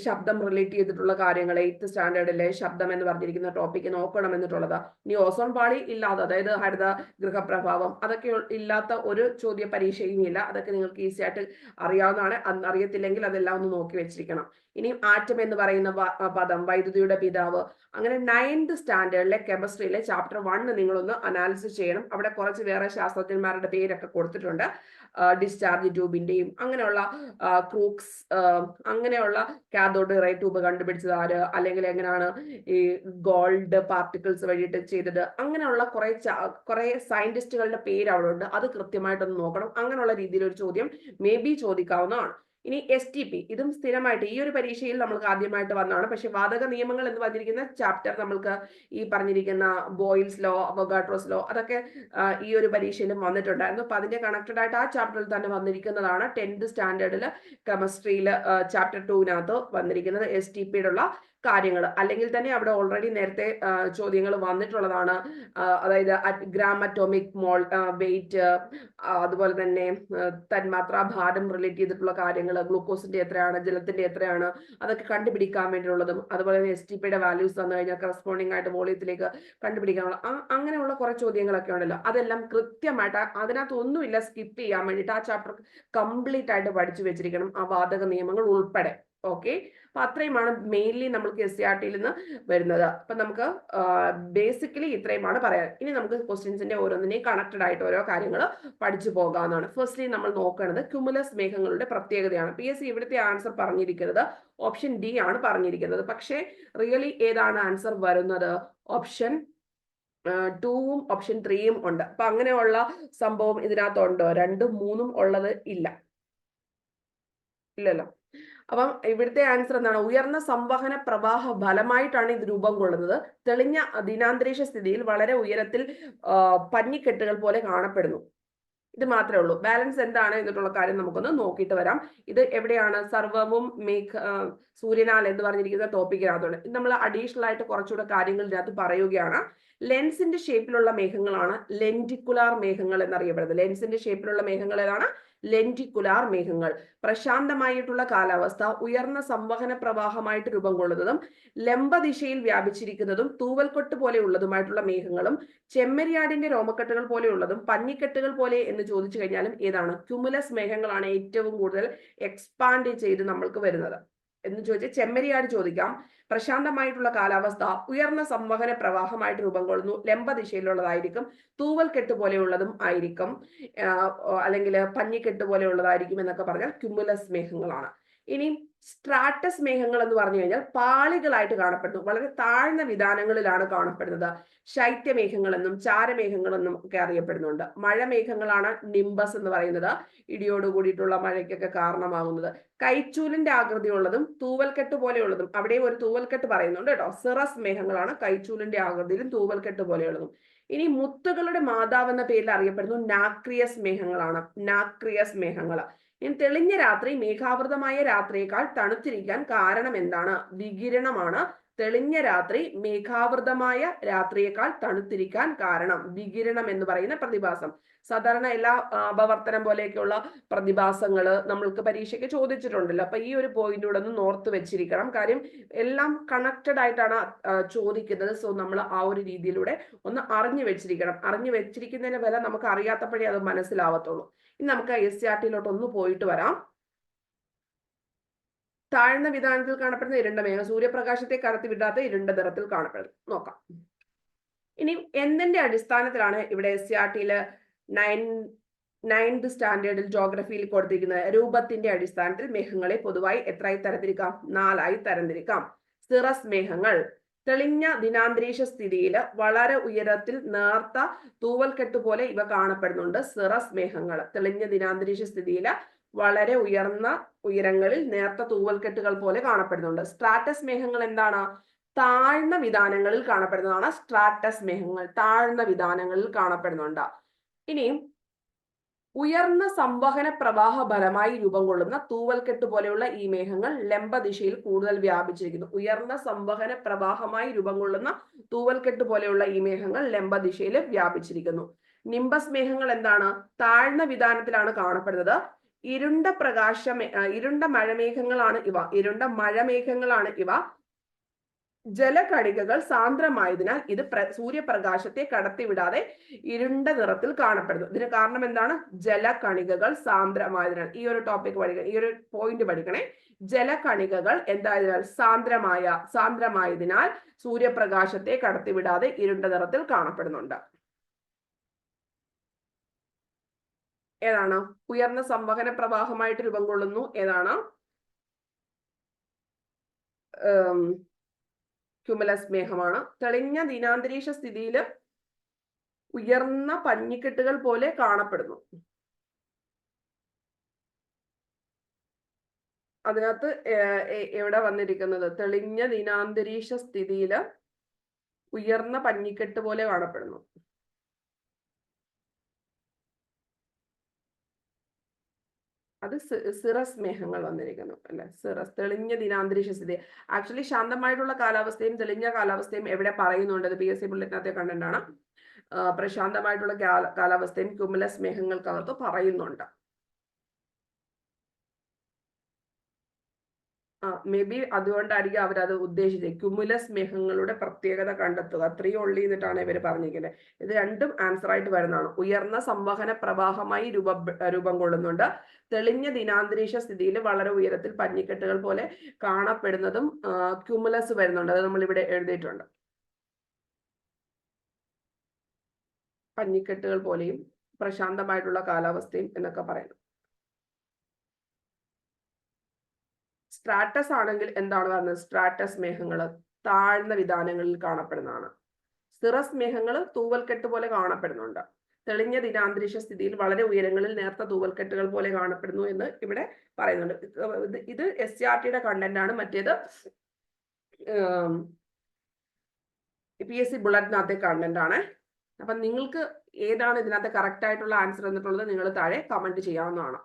ശബ്ദം റിലേറ്റ് ചെയ്തിട്ടുള്ള കാര്യങ്ങൾ എയ്ത്ത് സ്റ്റാൻഡേർഡിലെ ശബ്ദം എന്ന് പറഞ്ഞിരിക്കുന്ന ടോപ്പിക്ക് നോക്കണം എന്നിട്ടുള്ളത്. ഇനി ഓസോൺ പാളി ഇല്ലാതെ അതായത് ഹരിത ഗൃഹപ്രഭാവം അതൊക്കെ ഇല്ലാത്ത ഒരു ചോദ്യ പരീക്ഷയും ഇല്ല. അതൊക്കെ നിങ്ങൾക്ക് ഈസി ആയിട്ട് അറിയാവുന്നതാണ്. അറിയത്തില്ലെങ്കിൽ അതെല്ലാം ഒന്ന് നോക്കി വെച്ചിരിക്കണം. ഇനി ആറ്റം എന്ന് പറയുന്ന പദം വൈദ്യുതിയുടെ പിതാവ്. അങ്ങനെ നയൻത് സ്റ്റാൻഡേർഡിലെ കെമിസ്ട്രിയിലെ ചാപ്റ്റർ വണ്ണ് നിങ്ങളൊന്ന് അനാലിസിസ് ചെയ്യണം. അവിടെ കുറച്ച് വേറെ ശാസ്ത്രജ്ഞന്മാരുടെ പേരൊക്കെ കൊടുത്തിട്ടുണ്ട്. ഡിസ്ചാർജ് ട്യൂബിന്റെയും അങ്ങനെയുള്ള ക്രൂക്സ് അങ്ങനെയുള്ള കാഥോഡ് റേ ട്യൂബ് കണ്ടുപിടിച്ചത് ആര്? അല്ലെങ്കിൽ എങ്ങനെയാണ് ഈ ഗോൾഡ് പാർട്ടിക്കിൾസ് വഴിയിട്ട് ചെയ്തത്? അങ്ങനെയുള്ള കുറെ കുറെ സയന്റിസ്റ്റുകളുടെ പേര് അവിടെ ഉണ്ട്. അത് കൃത്യമായിട്ടൊന്ന് നോക്കണം. അങ്ങനെയുള്ള രീതിയിൽ ഒരു ചോദ്യം മേ ബി ചോദിക്കാവുന്നതാണ്. ഇനി എസ് ടി പി ഇതും സ്ഥിരമായിട്ട് ഈ ഒരു പരീക്ഷയിൽ നമ്മൾക്ക് ആദ്യമായിട്ട് വന്നതാണ്. പക്ഷെ വാതക നിയമങ്ങൾ എന്ന് പറഞ്ഞിരിക്കുന്ന ചാപ്റ്റർ നമ്മൾക്ക് ഈ പറഞ്ഞിരിക്കുന്ന ബോയിൽസ് ലോ അവഗാട്രോസ് ലോ അതൊക്കെ ഈ ഒരു പരീക്ഷയിലും വന്നിട്ടുണ്ടായിരുന്നു. അപ്പൊ അതിന്റെ കണക്റ്റഡ് ആയിട്ട് ആ ചാപ്റ്ററിൽ തന്നെ വന്നിരിക്കുന്നതാണ് ടെൻത്ത് സ്റ്റാൻഡേർഡിൽ കെമിസ്ട്രിയിൽ ചാപ്റ്റർ ടൂവിനകത്ത് വന്നിരിക്കുന്നത് എസ് ടി പിയുടെ കാര്യങ്ങൾ അല്ലെങ്കിൽ തന്നെ അവിടെ ഓൾറെഡി നേരത്തെ ചോദ്യങ്ങൾ വന്നിട്ടുള്ളതാണ്. അതായത് ഗ്രാമറ്റോമിക് മോൾ വെയിറ്റ് അതുപോലെ തന്നെ തന്മാത്ര ഭാരം റിലേറ്റ് ചെയ്തിട്ടുള്ള കാര്യങ്ങൾ ഗ്ലൂക്കോസിന്റെ എത്രയാണ് ജലത്തിന്റെ എത്രയാണ് അതൊക്കെ കണ്ടുപിടിക്കാൻ വേണ്ടിയുള്ളതും അതുപോലെ തന്നെ എസ് ടി പിയുടെ വാല്യൂസ് തന്നു കഴിഞ്ഞാൽ കറസ്പോണ്ടിങ് ആയിട്ട് വോളിയത്തിലേക്ക് കണ്ടുപിടിക്കാനുള്ള അങ്ങനെയുള്ള കുറെ ചോദ്യങ്ങളൊക്കെ ഉണ്ടല്ലോ. അതെല്ലാം കൃത്യമായിട്ട് അതിനകത്ത് ഒന്നുമില്ല സ്കിപ്പ് ചെയ്യാൻ വേണ്ടിയിട്ട് ആ ചാപ്റ്റർ കംപ്ലീറ്റ് ആയിട്ട് പഠിച്ചു വെച്ചിരിക്കണം ആ വാതക നിയമങ്ങൾ ഉൾപ്പെടെ. ഓക്കെ അപ്പൊ അത്രയുമാണ് മെയിൻലി നമ്മൾക്ക് എസ് സി ആർ ടിയിൽ നിന്ന് വരുന്നത്. അപ്പൊ നമുക്ക് ബേസിക്കലി ഇത്രയുമാണ് പറയാൻ. ഇനി നമുക്ക് ക്വസ്റ്റ്യൻസിന്റെ ഓരോന്നിനെയും കണക്റ്റഡ് ആയിട്ട് ഓരോ കാര്യങ്ങൾ പഠിച്ചു പോകാവുന്നതാണ്. ഫസ്റ്റ്ലി നമ്മൾ നോക്കേണ്ടത് ക്യുമുലസ് മേഘങ്ങളുടെ പ്രത്യേകതയാണ്. പി എസ് സി ഇവിടുത്തെ ആൻസർ പറഞ്ഞിരിക്കുന്നത് ഓപ്ഷൻ ഡി ആണ് പറഞ്ഞിരിക്കുന്നത്. പക്ഷേ റിയലി ഏതാണ് ആൻസർ വരുന്നത്? ഓപ്ഷൻ ടൂവും ഓപ്ഷൻ ത്രീയും ഉണ്ട്. അപ്പൊ അങ്ങനെയുള്ള സംഭവം ഇതിനകത്തുണ്ടോ? രണ്ടും മൂന്നും ഉള്ളത് ഇല്ല. ഇല്ലല്ലോ. അപ്പം ഇവിടുത്തെ ആൻസർ എന്താണ്? ഉയർന്ന സംവഹന പ്രവാഹ ഫലമായിട്ടാണ് ഇത് രൂപം കൊള്ളുന്നത്. തെളിഞ്ഞ ദിനാന്തരീക്ഷ സ്ഥിതിയിൽ വളരെ ഉയരത്തിൽ പഞ്ഞിക്കെട്ടുകൾ പോലെ കാണപ്പെടുന്നു. ഇത് മാത്രമേ ഉള്ളൂ. ബാലൻസ് എന്താണ് എന്നിട്ടുള്ള കാര്യം നമുക്കൊന്ന് നോക്കിയിട്ട് വരാം. ഇത് എവിടെയാണ്? സർവവും മേഘ സൂര്യനാൽ എന്ന് പറഞ്ഞിരിക്കുന്ന ടോപ്പിക്കിനകത്തുണ്ട് ഇത് നമ്മൾ അഡീഷണൽ ആയിട്ട് കുറച്ചുകൂടെ കാര്യങ്ങൾ ഇതിനകത്ത് പറയുകയാണ് ലെൻസിന്റെ ഷേപ്പിലുള്ള മേഘങ്ങളാണ് ലെന്റിക്കുലാർ മേഘങ്ങൾ എന്നറിയപ്പെടുന്നത്. ലെൻസിന്റെ ഷേപ്പിലുള്ള മേഘങ്ങൾ ഏതാണ്? ലെന്റിക്കുലാർ മേഘങ്ങൾ. പ്രശാന്തമായിട്ടുള്ള കാലാവസ്ഥ ഉയർന്ന സംവഹന പ്രവാഹമായിട്ട് രൂപം കൊള്ളുന്നതും ലംബദിശയിൽ വ്യാപിച്ചിരിക്കുന്നതും തൂവൽക്കൊട്ട് പോലെയുള്ളതുമായിട്ടുള്ള മേഘങ്ങളും ചെമ്മരിയാടിന്റെ രോമക്കെട്ടുകൾ പോലെയുള്ളതും പഞ്ഞിക്കെട്ടുകൾ പോലെ എന്ന് ചോദിച്ചു കഴിഞ്ഞാലും ഏതാണ്? ക്യുമുലസ് മേഘങ്ങളാണ് ഏറ്റവും കൂടുതൽ എക്സ്പാൻഡ് ചെയ്ത് നമ്മൾക്ക് വരുന്നത്. എന്ന് ചോദിച്ചാൽ ചെമ്മരിയാട് ചോദിക്കാം. പ്രശാന്തമായിട്ടുള്ള കാലാവസ്ഥ ഉയർന്ന സംവഹന പ്രവാഹമായിട്ട് രൂപം കൊള്ളുന്നു. ലംബദിശയിലുള്ളതായിരിക്കും തൂവൽക്കെട്ട് പോലെയുള്ളതും ആയിരിക്കും. അല്ലെങ്കിൽ പഞ്ഞിക്കെട്ട് പോലെയുള്ളതായിരിക്കും എന്നൊക്കെ പറഞ്ഞാൽ ക്യുമുലസ് മേഘങ്ങളാണ് ഇനി സ്ട്രാറ്റസ് മേഘങ്ങൾ എന്ന് പറഞ്ഞു കഴിഞ്ഞാൽ പാളികളായിട്ട് കാണപ്പെടുന്നു. വളരെ താഴ്ന്ന വിധാനങ്ങളിലാണ് കാണപ്പെടുന്നത്. ശൈത്യമേഘങ്ങൾ എന്നും ചാരമേഘങ്ങൾ ഒക്കെ അറിയപ്പെടുന്നുണ്ട്. മഴമേഘങ്ങളാണ് നിംബസ് എന്ന് പറയുന്നത്. ഇടിയോട് കൂടിയിട്ടുള്ള മഴയ്ക്കൊക്കെ കാരണമാകുന്നത്. കൈച്ചൂലിന്റെ ആകൃതിയുള്ളതും തൂവൽക്കെട്ട് പോലെയുള്ളതും അവിടെയും ഒരു തൂവൽക്കെട്ട് പറയുന്നുണ്ട് കേട്ടോ. സിറസ് മേഘങ്ങളാണ് കൈച്ചൂലിന്റെ ആകൃതിയിലും തൂവൽക്കെട്ട് പോലെയുള്ളതും. ഇനി മുത്തുകളുടെ മാതാവ് എന്ന പേരിൽ അറിയപ്പെടുന്നു നാക്രിയസ് മേഘങ്ങളാണ്. നാക്രിയസ് മേഘങ്ങൾ ഇനി തെളിഞ്ഞ രാത്രി മേഘാവൃതമായ രാത്രിയേക്കാൾ തണുത്തിരിക്കാൻ കാരണം എന്താണ്? വികിരണമാണ്. തെളിഞ്ഞ രാത്രി മേഘാവൃതമായ രാത്രിയേക്കാൾ തണുത്തിരിക്കാൻ കാരണം വികിരണം എന്ന് പറയുന്ന പ്രതിഭാസം. സാധാരണ എല്ലാ അപവർത്തനം പോലെയൊക്കെയുള്ള പ്രതിഭാസങ്ങൾ നമ്മൾക്ക് പരീക്ഷയ്ക്ക് ചോദിച്ചിട്ടുണ്ടല്ലോ. അപ്പൊ ഈ ഒരു പോയിന്റ് കൂടെ ഒന്ന് നോർത്ത് വെച്ചിരിക്കണം. കാര്യം എല്ലാം കണക്റ്റഡ് ആയിട്ടാണ് ചോദിക്കുന്നത്. സോ നമ്മൾ ആ ഒരു രീതിയിലൂടെ ഒന്ന് അറിഞ്ഞു വെച്ചിരിക്കണം. അറിഞ്ഞു വെച്ചിരിക്കുന്നതിന് വില നമുക്ക് അറിയാത്തപ്പോഴേ അത് മനസ്സിലാവത്തുള്ളൂ. ഇനി നമുക്ക് എസ് സി ആർ ടിയിലോട്ട് ഒന്ന് പോയിട്ട് വരാം. താഴ്ന്ന വിധാനത്തിൽ കാണപ്പെടുന്ന ഇരുണ്ട മേഘം സൂര്യപ്രകാശത്തെ കടത്തി വിടാത്ത ഇരുണ്ട നിറത്തിൽ കാണപ്പെടുന്നു. നോക്കാം. ഇനി എന്തിന്റെ അടിസ്ഥാനത്തിലാണ് ഇവിടെ എസ് സി ആർ ടിയിൽ നയൻ നയൻത് സ്റ്റാൻഡേർഡിൽ ജോഗ്രഫിയിൽ കൊടുത്തിരിക്കുന്നത്? രൂപത്തിന്റെ അടിസ്ഥാനത്തിൽ മേഘങ്ങളെ പൊതുവായി എത്രയായി തരംതിരിക്കാം? നാലായി തരംതിരിക്കാം. സിറസ് മേഘങ്ങൾ. തെളിഞ്ഞ ദിനാന്തരീക്ഷ സ്ഥിതിയിൽ വളരെ ഉയരത്തിൽ നേർത്ത തൂവൽക്കെട്ട് പോലെ ഇവ കാണപ്പെടുന്നുണ്ട്. സിറസ് മേഘങ്ങൾ. തെളിഞ്ഞ ദിനാന്തരീക്ഷ സ്ഥിതിയിൽ വളരെ ഉയർന്ന ഉയരങ്ങളിൽ നേർത്ത തൂവൽക്കെട്ടുകൾ പോലെ കാണപ്പെടുന്നുണ്ട്. സ്ട്രാറ്റസ് മേഘങ്ങൾ എന്താണ്? താഴ്ന്ന വിധാനങ്ങളിൽ കാണപ്പെടുന്നതാണ് സ്ട്രാറ്റസ് മേഘങ്ങൾ താഴ്ന്ന വിധാനങ്ങളിൽ കാണപ്പെടുന്നുണ്ട്. ഇനിയും ഉയർന്ന സംവഹന പ്രവാഹ ഫലമായി രൂപം കൊള്ളുന്ന തൂവൽക്കെട്ട് പോലെയുള്ള ഈ മേഘങ്ങൾ ലംബ ദിശയിൽ കൂടുതൽ വ്യാപിച്ചിരിക്കുന്നു. ഉയർന്ന സംവഹന പ്രവാഹമായി രൂപം കൊള്ളുന്ന തൂവൽക്കെട്ട് പോലെയുള്ള ഈ മേഘങ്ങൾ ലംബ ദിശയിൽ വ്യാപിച്ചിരിക്കുന്നു. നിംബസ് മേഘങ്ങൾ എന്താണ്? താഴ്ന്ന വിധാനത്തിലാണ് കാണപ്പെടുന്നത്. ഇരുണ്ട പ്രകാശ ഇരുണ്ട മഴമേഘങ്ങളാണ് ഇവ. ഇരുണ്ട മഴമേഘങ്ങളാണ് ഇവ. ജലകണികകൾ സാന്ദ്രമായതിനാൽ ഇത് സൂര്യപ്രകാശത്തെ കടത്തിവിടാതെ ഇരുണ്ട നിറത്തിൽ കാണപ്പെടുന്നു. ഇതിന് കാരണം എന്താണ്? ജലകണികകൾ സാന്ദ്രമായതിനാൽ. ഈ ഒരു ടോപ്പിക് പഠിക്കണം. ഈ ഒരു പോയിന്റ് പഠിക്കണേ. ജലകണികകൾ എന്തായതിനാൽ? സാന്ദ്രമായ സാന്ദ്രമായതിനാൽ സൂര്യപ്രകാശത്തെ കടത്തിവിടാതെ ഇരുണ്ട നിറത്തിൽ കാണപ്പെടുന്നുണ്ട്. ഏതാണ്? ഉയർന്ന സംവഹന പ്രവാഹമായിട്ട് രൂപം കൊള്ളുന്നു. ഏതാണ്? ക്യുമലസ് മേഘമാണ് തെളിഞ്ഞ ദിനാന്തരീക്ഷ സ്ഥിതിയിൽ ഉയർന്ന പഞ്ഞിക്കെട്ടുകൾ പോലെ കാണപ്പെടുന്നു. അതിനകത്ത് എവിടെ വന്നിരിക്കുന്നത്? തെളിഞ്ഞ ദിനാന്തരീക്ഷ സ്ഥിതിയിൽ ഉയർന്ന പഞ്ഞിക്കെട്ട് പോലെ കാണപ്പെടുന്നു. അത് സിറസ് മേഘങ്ങൾ വന്നിരിക്കുന്നു അല്ലെ? സിറസ് തെളിഞ്ഞ ദിനാന്തരീക്ഷ സ്ഥിതി. ആക്ച്വലി ശാന്തമായിട്ടുള്ള കാലാവസ്ഥയും തെളിഞ്ഞ കാലാവസ്ഥയും എവിടെ പറയുന്നുണ്ട്? പി എസ് സി ബുള്ളറ്റിനകത്തെ കണ്ടന്റാണ് പ്രശാന്തമായിട്ടുള്ള കാലാവസ്ഥയും ക്യുമുലസ് മേഘങ്ങൾക്കകത്ത് പറയുന്നുണ്ട്. മേ ബി അതുകൊണ്ടായിരിക്കും അവരത് ഉദ്ദേശിച്ചത്. ക്യുമുലസ് മേഘങ്ങളുടെ പ്രത്യേകത കണ്ടെത്തുക. ത്രീ ഒള്ളി എന്നിട്ടാണ് ഇവർ പറഞ്ഞിരിക്കുന്നത്. ഇത് രണ്ടും ആൻസർ ആയിട്ട് വരുന്നതാണ്. ഉയർന്ന സംവഹന പ്രവാഹമായി രൂപ രൂപം കൊള്ളുന്നുണ്ട്. തെളിഞ്ഞ ദിനാന്തരീക്ഷ സ്ഥിതിയിൽ വളരെ ഉയരത്തിൽ പഞ്ഞിക്കെട്ടുകൾ പോലെ കാണപ്പെടുന്നതും ക്യുമുലസ് വരുന്നുണ്ട്. അത് നമ്മൾ ഇവിടെ എഴുതിയിട്ടുണ്ട്. പഞ്ഞിക്കെട്ടുകൾ പോലെയും പ്രശാന്തമായിട്ടുള്ള കാലാവസ്ഥയും എന്നൊക്കെ പറയുന്നു. സ്ട്രാറ്റസ് ആണെങ്കിൽ എന്താണ് പറയുന്നത് സ്ട്രാറ്റസ് മേഘങ്ങൾ താഴ്ന്ന വിധാനങ്ങളിൽ കാണപ്പെടുന്നതാണ്. സിറസ് മേഘങ്ങൾ തൂവൽക്കെട്ട് പോലെ കാണപ്പെടുന്നുണ്ട്. തെളിഞ്ഞ ദിനാന്തരീക്ഷ സ്ഥിതിയിൽ വളരെ ഉയരങ്ങളിൽ നേർത്ത തൂവൽക്കെട്ടുകൾ പോലെ കാണപ്പെടുന്നു എന്ന് ഇവിടെ പറയുന്നുണ്ട്. ഇത് എസ് ആർ ടിയുടെ കണ്ടന്റ് ആണ്. മറ്റേത് പി എസ് സി ബുള്ളറ്റിനകത്തെ കണ്ടന്റ് ആണ്. അപ്പൊ നിങ്ങൾക്ക് ഏതാണ് ഇതിനകത്ത് കറക്റ്റ് ആയിട്ടുള്ള ആൻസർ എന്നിട്ടുള്ളത് നിങ്ങൾ താഴെ കമന്റ് ചെയ്യാവുന്നതാണ്.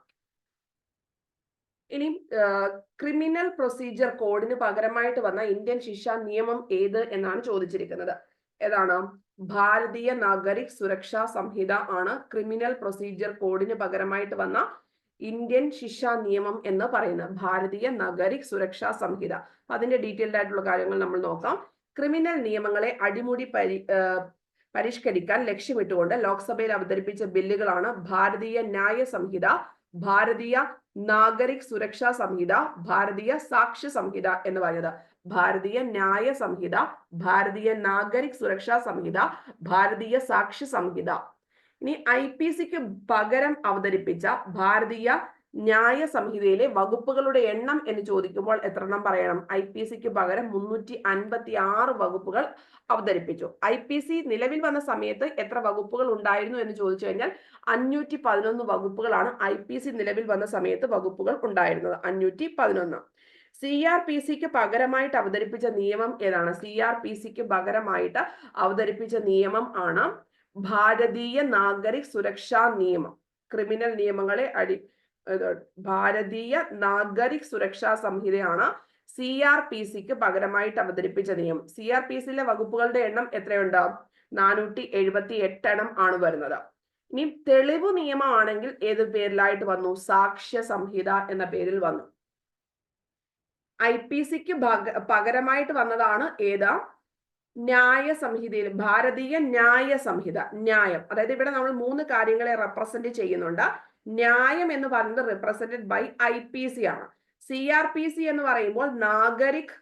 ഇനി ക്രിമിനൽ പ്രൊസീജിയർ കോഡിന് പകരമായിട്ട് വന്ന ഇന്ത്യൻ ശിക്ഷ നിയമം ഏത് എന്നാണ് ചോദിച്ചിരിക്കുന്നത്. ഏതാണ്? ഭാരതീയ നാഗരിക് സുരക്ഷാ സംഹിത ആണ് ക്രിമിനൽ പ്രൊസീജിയർ കോഡിന് പകരമായിട്ട് വന്ന ഇന്ത്യൻ ശിക്ഷാ നിയമം എന്ന് പറയുന്നത്. ഭാരതീയ നഗരിക് സുരക്ഷാ സംഹിത. അതിന്റെ ഡീറ്റെയിൽഡ് ആയിട്ടുള്ള കാര്യങ്ങൾ നമ്മൾ നോക്കാം. ക്രിമിനൽ നിയമങ്ങളെ അടിമുടി പരി പരിഷ്കരിക്കാൻ ലക്ഷ്യമിട്ടുകൊണ്ട് ലോക്സഭയിൽ അവതരിപ്പിച്ച ബില്ലുകളാണ് ഭാരതീയ ന്യായ സംഹിത ഭാരതീയ നാഗരിക് സുരക്ഷാ സംഹിത ഭാരതീയ സാക്ഷ്യ സംഹിത എന്ന് പറയുന്നത്. ഭാരതീയ ന്യായ സംഹിത ഭാരതീയ നാഗരിക് സുരക്ഷാ സംഹിത ഭാരതീയ സാക്ഷ്യ സംഹിത. ഇനി ഐ പി സിക്ക് പകരം അവതരിപ്പിച്ച ഭാരതീയ ന്യായ സംഹിതയിലെ വകുപ്പുകളുടെ എണ്ണം എന്ന് ചോദിക്കുമ്പോൾ എത്ര എണ്ണം പറയണം? ഐ പി സിക്ക് പകരം മുന്നൂറ്റി അൻപത്തി ആറ് വകുപ്പുകൾ അവതരിപ്പിച്ചു. ഐ പി സി നിലവിൽ വന്ന സമയത്ത് എത്ര വകുപ്പുകൾ ഉണ്ടായിരുന്നു എന്ന് ചോദിച്ചു കഴിഞ്ഞാൽ അഞ്ഞൂറ്റി പതിനൊന്ന് വകുപ്പുകളാണ് ഐ പി സി നിലവിൽ വന്ന സമയത്ത് വകുപ്പുകൾ ഉണ്ടായിരുന്നത്. അഞ്ഞൂറ്റി പതിനൊന്ന് സി ആർ പി സിക്ക് പകരമായിട്ട് അവതരിപ്പിച്ച നിയമം ഏതാണ്? സി ആർ പി സിക്ക് പകരമായിട്ട് അവതരിപ്പിച്ച നിയമം ആണ് ഭാരതീയ നാഗരിക് സുരക്ഷാ നിയമം. ക്രിമിനൽ നിയമങ്ങളെ അടി ഭാരതീയ നാഗരിക് സുരക്ഷാ സംഹിതയാണ് സി ആർ പി സിക്ക് പകരമായിട്ട് അവതരിപ്പിച്ച നിയമം. സി ആർ പി സിയിലെ വകുപ്പുകളുടെ എണ്ണം എത്രയുണ്ട്? നാനൂറ്റി എഴുപത്തി എട്ട് എണ്ണം ആണ് വരുന്നത്. ഇനി തെളിവ് നിയമമാണെങ്കിൽ ഏത് പേരിലായിട്ട് വന്നു? സാക്ഷ്യ സംഹിത എന്ന പേരിൽ വന്നു. ഐ പി സിക്ക് പകരമായിട്ട് വന്നതാണ് ഏതാ? ന്യായ സംഹിതയിൽ ഭാരതീയ ന്യായ സംഹിത ന്യായം. അതായത് ഇവിടെ നമ്മൾ മൂന്ന് കാര്യങ്ങളെ റെപ്രസെന്റ് ചെയ്യുന്നുണ്ട്. ന്യായം എന്ന് പറയുന്നത് represented by I P C ആണ്. സി ആർ പി സി എന്ന് പറയുമ്പോൾ നാഗരിക്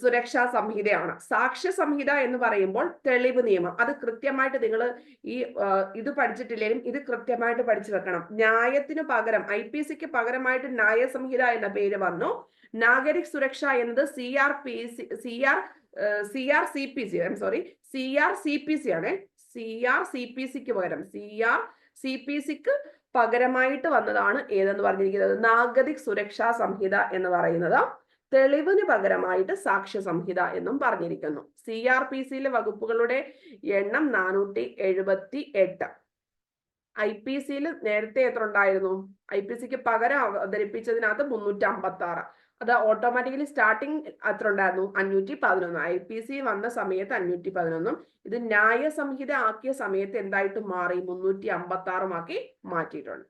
സുരക്ഷാ സംഹിതയാണ്. സാക്ഷ്യ സംഹിത എന്ന് പറയുമ്പോൾ തെളിവ് നിയമം. അത് കൃത്യമായിട്ട് നിങ്ങൾ ഈ ഇത് പഠിച്ചിട്ടില്ലെങ്കിലും ഇത് കൃത്യമായിട്ട് പഠിച്ചു വെക്കണം. ന്യായത്തിന് പകരം ഐ പി സിക്ക് പകരമായിട്ട് ന്യായ സംഹിത എന്ന പേര് വന്നു. നാഗരിക് സുരക്ഷ എന്നത് C R P C C R C R C P C sorry C R C P C ആണ്. സി ആർ സി പി സിക്ക് പകരം സി ആർ സി പി സിക്ക് പകരമായിട്ട് വന്നതാണ് ഏതെന്ന് പറഞ്ഞിരിക്കുന്നത്? നാഗരിക് സുരക്ഷാ സംഹിത എന്ന് പറയുന്നത് തെളിവിന് പകരമായിട്ട് സാക്ഷ്യ സംഹിത എന്നും പറഞ്ഞിരിക്കുന്നു. സി ആർ പി സിയിലെ വകുപ്പുകളുടെ എണ്ണം നാനൂറ്റി എഴുപത്തി എട്ട് ഐ പി സിയിൽ നേരത്തെ എത്ര ഉണ്ടായിരുന്നു? ഐ പി സിക്ക് പകരം അവതരിപ്പിച്ചതിനകത്ത് മുന്നൂറ്റി അമ്പത്തി ആറ് അത് ഓട്ടോമാറ്റിക്കലി സ്റ്റാർട്ടിങ് അത്ര ഉണ്ടായിരുന്നു. അഞ്ഞൂറ്റി പതിനൊന്ന് ഐ പി സി വന്ന സമയത്ത് അഞ്ഞൂറ്റി പതിനൊന്നും ഇത് ന്യായ സംഹിത ആക്കിയ സമയത്ത് എന്തായിട്ട് മാറി? മുന്നൂറ്റി അമ്പത്തി ആറുമാക്കി മാറ്റിയിട്ടുണ്ട്.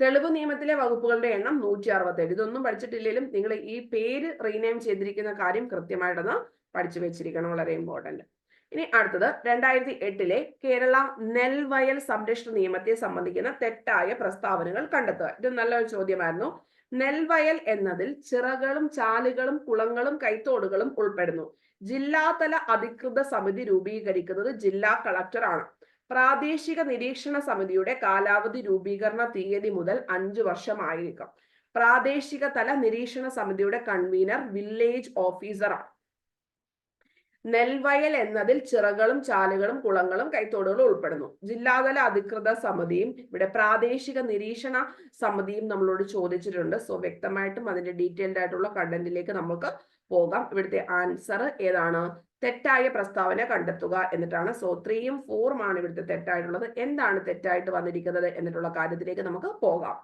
തെളിവ് നിയമത്തിലെ വകുപ്പുകളുടെ എണ്ണം നൂറ്റി അറുപത്തേഴ് ഇതൊന്നും പഠിച്ചിട്ടില്ലെങ്കിലും നിങ്ങൾ ഈ പേര് റീനെയിം ചെയ്തിരിക്കുന്ന കാര്യം കൃത്യമായിട്ടൊന്ന് പഠിച്ചു വെച്ചിരിക്കണം. വളരെ ഇമ്പോർട്ടന്റ് ഇനി അടുത്തത്. രണ്ടായിരത്തി എട്ടിലെ കേരള നെൽവയൽ സംരക്ഷണ നിയമത്തെ സംബന്ധിക്കുന്ന തെറ്റായ പ്രസ്താവനകൾ കണ്ടെത്തുക. ഇത് നല്ലൊരു ചോദ്യമായിരുന്നു. നെൽവയൽ എന്നതിൽ ചിറകളും ചാലുകളും കുളങ്ങളും കൈത്തോടുകളും ഉൾപ്പെടുന്നു. ജില്ലാതല അധികൃത സമിതി രൂപീകരിക്കുന്നത് ജില്ലാ കളക്ടറാണ് പ്രാദേശിക നിരീക്ഷണ സമിതിയുടെ കാലാവധി രൂപീകരണ തീയതി മുതൽ അഞ്ചു വർഷമായിരിക്കും. പ്രാദേശിക തല നിരീക്ഷണ സമിതിയുടെ കൺവീനർ വില്ലേജ് ഓഫീസറാണ്. നെൽവയൽ എന്നതിൽ ചിറകളും ചാലുകളും കുളങ്ങളും കൈത്തോടുകളും ഉൾപ്പെടുന്നു. ജില്ലാതല അധികൃത സമിതിയും ഇവിടെ പ്രാദേശിക നിരീക്ഷണ സമിതിയും നമ്മളോട് ചോദിച്ചിട്ടുണ്ട്. സോ വ്യക്തമായിട്ടും അതിന്റെ ഡീറ്റെയിൽഡ് ആയിട്ടുള്ള കണ്ടന്റിലേക്ക് നമുക്ക് പോകാം. ഇവിടുത്തെ ആൻസർ ഏതാണ്? തെറ്റായ പ്രസ്താവന കണ്ടെത്തുക എന്നിട്ടാണ്. സോ ത്രീയും ഫോറും ആണ് ഇവിടുത്തെ തെറ്റായിട്ടുള്ളത്. എന്താണ് തെറ്റായിട്ട് വന്നിരിക്കുന്നത് എന്നിട്ടുള്ള കാര്യത്തിലേക്ക് നമുക്ക് പോകാം.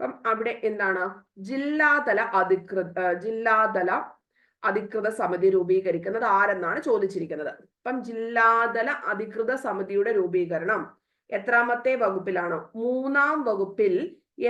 അപ്പം അവിടെ എന്താണ്? ജില്ലാതല അധികൃത ജില്ലാതല അധികൃത സമിതി രൂപീകരിക്കുന്നത് ആരെന്നാണ് ചോദിച്ചിരിക്കുന്നത്? അപ്പം ജില്ലാതല അധികൃത സമിതിയുടെ രൂപീകരണം എത്രാമത്തെ വകുപ്പിലാണ്? മൂന്നാം വകുപ്പിൽ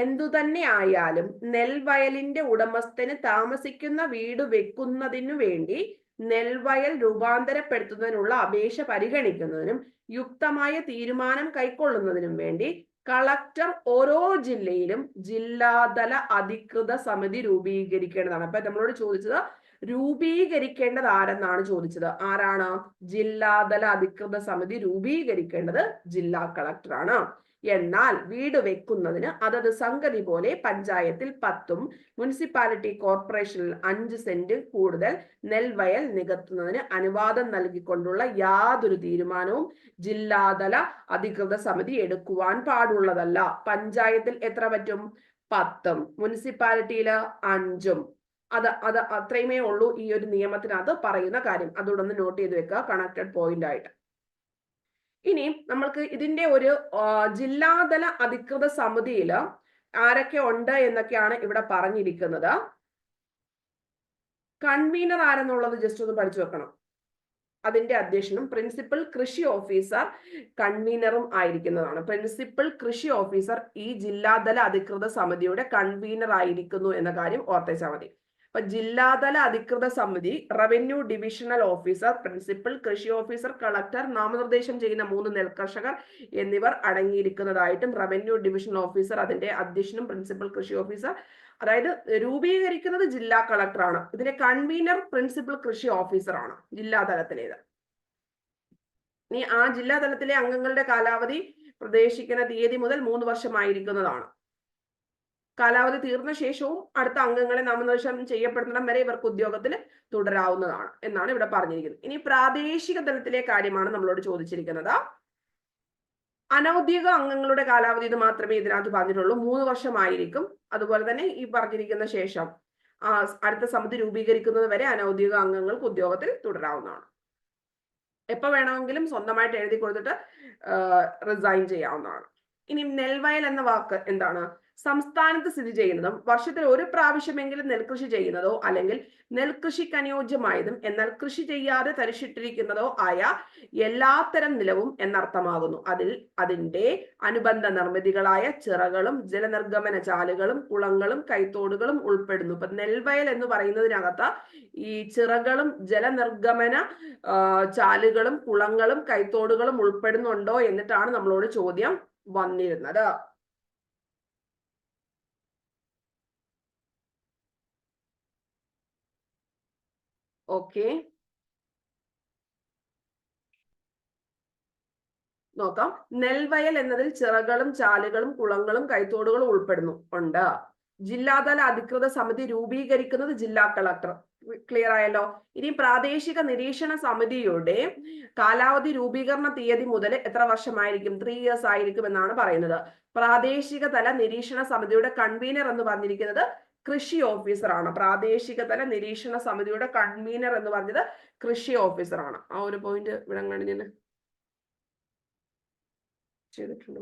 എന്തു തന്നെ ആയാലും നെൽവയലിന്റെ ഉടമസ്ഥന് താമസിക്കുന്ന വീട് വെക്കുന്നതിനു വേണ്ടി നെൽവയൽ രൂപാന്തരപ്പെടുത്തുന്നതിനുള്ള അപേക്ഷ പരിഗണിക്കുന്നതിനും യുക്തമായ തീരുമാനം കൈക്കൊള്ളുന്നതിനും വേണ്ടി കളക്ടർ ഓരോ ജില്ലയിലും ജില്ലാതല അധികൃത സമിതി രൂപീകരിക്കേണ്ടതാണ്. അപ്പൊ നമ്മളോട് ചോദിച്ചത് രൂപീകരിക്കേണ്ടത് ആരെന്നാണ് ചോദിച്ചത്. ആരാണ്? ജില്ലാതല അധികൃത സമിതി രൂപീകരിക്കേണ്ടത് ജില്ലാ കളക്ടറാണ് എന്നാൽ വീട് വെക്കുന്നതിന് അതത് സംഗതി പോലെ പഞ്ചായത്തിൽ പത്തും മുനിസിപ്പാലിറ്റി കോർപ്പറേഷനിൽ അഞ്ച് സെന്റ് കൂടുതൽ നെൽവയൽ നികത്തുന്നതിന് അനുവാദം നൽകിക്കൊണ്ടുള്ള യാതൊരു തീരുമാനവും ജില്ലാതല അധികൃത സമിതി എടുക്കുവാൻ പാടുള്ളതല്ല. പഞ്ചായത്തിൽ എത്ര പറ്റും? പത്തും മുനിസിപ്പാലിറ്റിയിൽ അഞ്ചും. അത് അത് അത്രയുമേ ഉള്ളൂ ഈ ഒരു നിയമത്തിനകത്ത് പറയുന്ന കാര്യം. അതുകൊണ്ടൊന്ന് നോട്ട് ചെയ്ത് വെക്കുക കണക്റ്റഡ് പോയിന്റ് ആയിട്ട്. ഇനി നമ്മൾക്ക് ഇതിന്റെ ഒരു ജില്ലാതല അധികൃത സമിതിയിൽ ആരൊക്കെ ഉണ്ട് എന്നൊക്കെയാണ് ഇവിടെ പറഞ്ഞിരിക്കുന്നത്. കൺവീനർ ആരെന്നുള്ളത് ജസ്റ്റ് ഒന്ന് പഠിച്ചു വെക്കണം. അതിന്റെ അധ്യക്ഷനും പ്രിൻസിപ്പൽ കൃഷി ഓഫീസർ കൺവീനറും ആയിരിക്കുന്നതാണ്. പ്രിൻസിപ്പൽ കൃഷി ഓഫീസർ ഈ ജില്ലാതല അധികൃത സമിതിയുടെ കൺവീനർ ആയിരിക്കുന്നു എന്ന കാര്യം ഓർത്തേച്ചാൽ മതി. അപ്പൊ ജില്ലാതല അധികൃത സമിതി റവന്യൂ ഡിവിഷണൽ ഓഫീസർ പ്രിൻസിപ്പൽ കൃഷി ഓഫീസർ കളക്ടർ നാമനിർദ്ദേശം ചെയ്യുന്ന മൂന്ന് നെൽകർഷകർ എന്നിവർ അടങ്ങിയിരിക്കുന്നതായിട്ടും റവന്യൂ ഡിവിഷണൽ ഓഫീസർ അതിന്റെ അധ്യക്ഷനും പ്രിൻസിപ്പൽ കൃഷി ഓഫീസർ അതായത് രൂപീകരിക്കുന്നത് ജില്ലാ കളക്ടറാണ് ഇതിന്റെ കൺവീനർ പ്രിൻസിപ്പൽ കൃഷി ഓഫീസറാണ് ജില്ലാ തലത്തിലേത് ഇനി ആ ജില്ലാതലത്തിലെ അംഗങ്ങളുടെ കാലാവധി പ്രതീക്ഷിക്കുന്ന തീയതി മുതൽ മൂന്ന് വർഷമായിരിക്കുന്നതാണ്. കാലാവധി തീർന്ന ശേഷവും അടുത്ത അംഗങ്ങളെ നാമനിർദ്ദേശം ചെയ്യപ്പെടുന്നിടം വരെ ഇവർക്ക് ഉദ്യോഗത്തിൽ തുടരാവുന്നതാണ് എന്നാണ് ഇവിടെ പറഞ്ഞിരിക്കുന്നത്. ഇനി പ്രാദേശിക തലത്തിലെ കാര്യമാണ് നമ്മളോട് ചോദിച്ചിരിക്കുന്നത്. അനൗദ്യോഗിക അംഗങ്ങളുടെ കാലാവധി ഇത് മാത്രമേ ഇതിനകത്ത് പറഞ്ഞിട്ടുള്ളൂ. മൂന്ന് വർഷമായിരിക്കും. അതുപോലെ തന്നെ ഈ പറഞ്ഞിരിക്കുന്ന ശേഷം അടുത്ത സമിതി രൂപീകരിക്കുന്നത് വരെ അനൗദ്യോഗിക അംഗങ്ങൾക്ക് ഉദ്യോഗത്തിൽ തുടരാവുന്നതാണ്. എപ്പോ വേണമെങ്കിലും സ്വന്തമായിട്ട് എഴുതി കൊടുത്തിട്ട് റിസൈൻ ചെയ്യാവുന്നതാണ്. ഇനി നെൽവയൽ എന്ന വാക്ക് എന്താണ്? സംസ്ഥാനത്ത് സ്ഥിതി ചെയ്യുന്നതും വർഷത്തിൽ ഒരു പ്രാവശ്യമെങ്കിലും നെൽകൃഷി ചെയ്യുന്നതോ അല്ലെങ്കിൽ നെൽകൃഷിക്ക് അനുയോജ്യമായതും എന്നാൽ കൃഷി ചെയ്യാതെ തരിശിട്ടിരിക്കുന്നതോ ആയ എല്ലാത്തരം നിലവും എന്നർത്ഥമാകുന്നു. അതിൽ അതിന്റെ അനുബന്ധ നിർമ്മിതികളായ ചിറകളും ജലനിർഗമന ചാലുകളും കുളങ്ങളും കൈത്തോടുകളും ഉൾപ്പെടുന്നു. ഇപ്പൊ നെൽവയൽ എന്ന് പറയുന്നതിനകത്ത് ഈ ചിറകളും ജലനിർഗമന ചാലുകളും കുളങ്ങളും കൈത്തോടുകളും ഉൾപ്പെടുന്നുണ്ടോ എന്നിട്ടാണ് നമ്മളോട് ചോദ്യം വന്നിരുന്നത്. ഓക്കെ നോക്കാം. നെൽവയൽ എന്നതിൽ ചിറകളും ചാലുകളും കുളങ്ങളും കൈത്തോടുകളും ഉൾപ്പെടുന്നു. ഉണ്ട്. ജില്ലാതല അധികൃത സമിതി രൂപീകരിക്കുന്നത് ജില്ലാ കളക്ടർ. ക്ലിയർ ആയല്ലോ? ഇനി പ്രാദേശിക നിരീക്ഷണ സമിതിയുടെ കാലാവധി രൂപീകരണ തീയതി മുതൽ എത്ര വർഷമായിരിക്കും? ത്രീ ഇയേഴ്സ് ആയിരിക്കും എന്നാണ് പറയുന്നത്. പ്രാദേശിക തല നിരീക്ഷണ സമിതിയുടെ കൺവീനർ എന്ന് പറഞ്ഞിരിക്കുന്നത് കൃഷി ഓഫീസറാണ് പ്രാദേശിക തല നിരീക്ഷണ സമിതിയുടെ കൺവീനർ എന്ന് പറഞ്ഞത് കൃഷി ഓഫീസറാണ് ആ ഒരു പോയിന്റ് ഇവിടെ ഞാൻ ചെയ്തിട്ടുണ്ട്.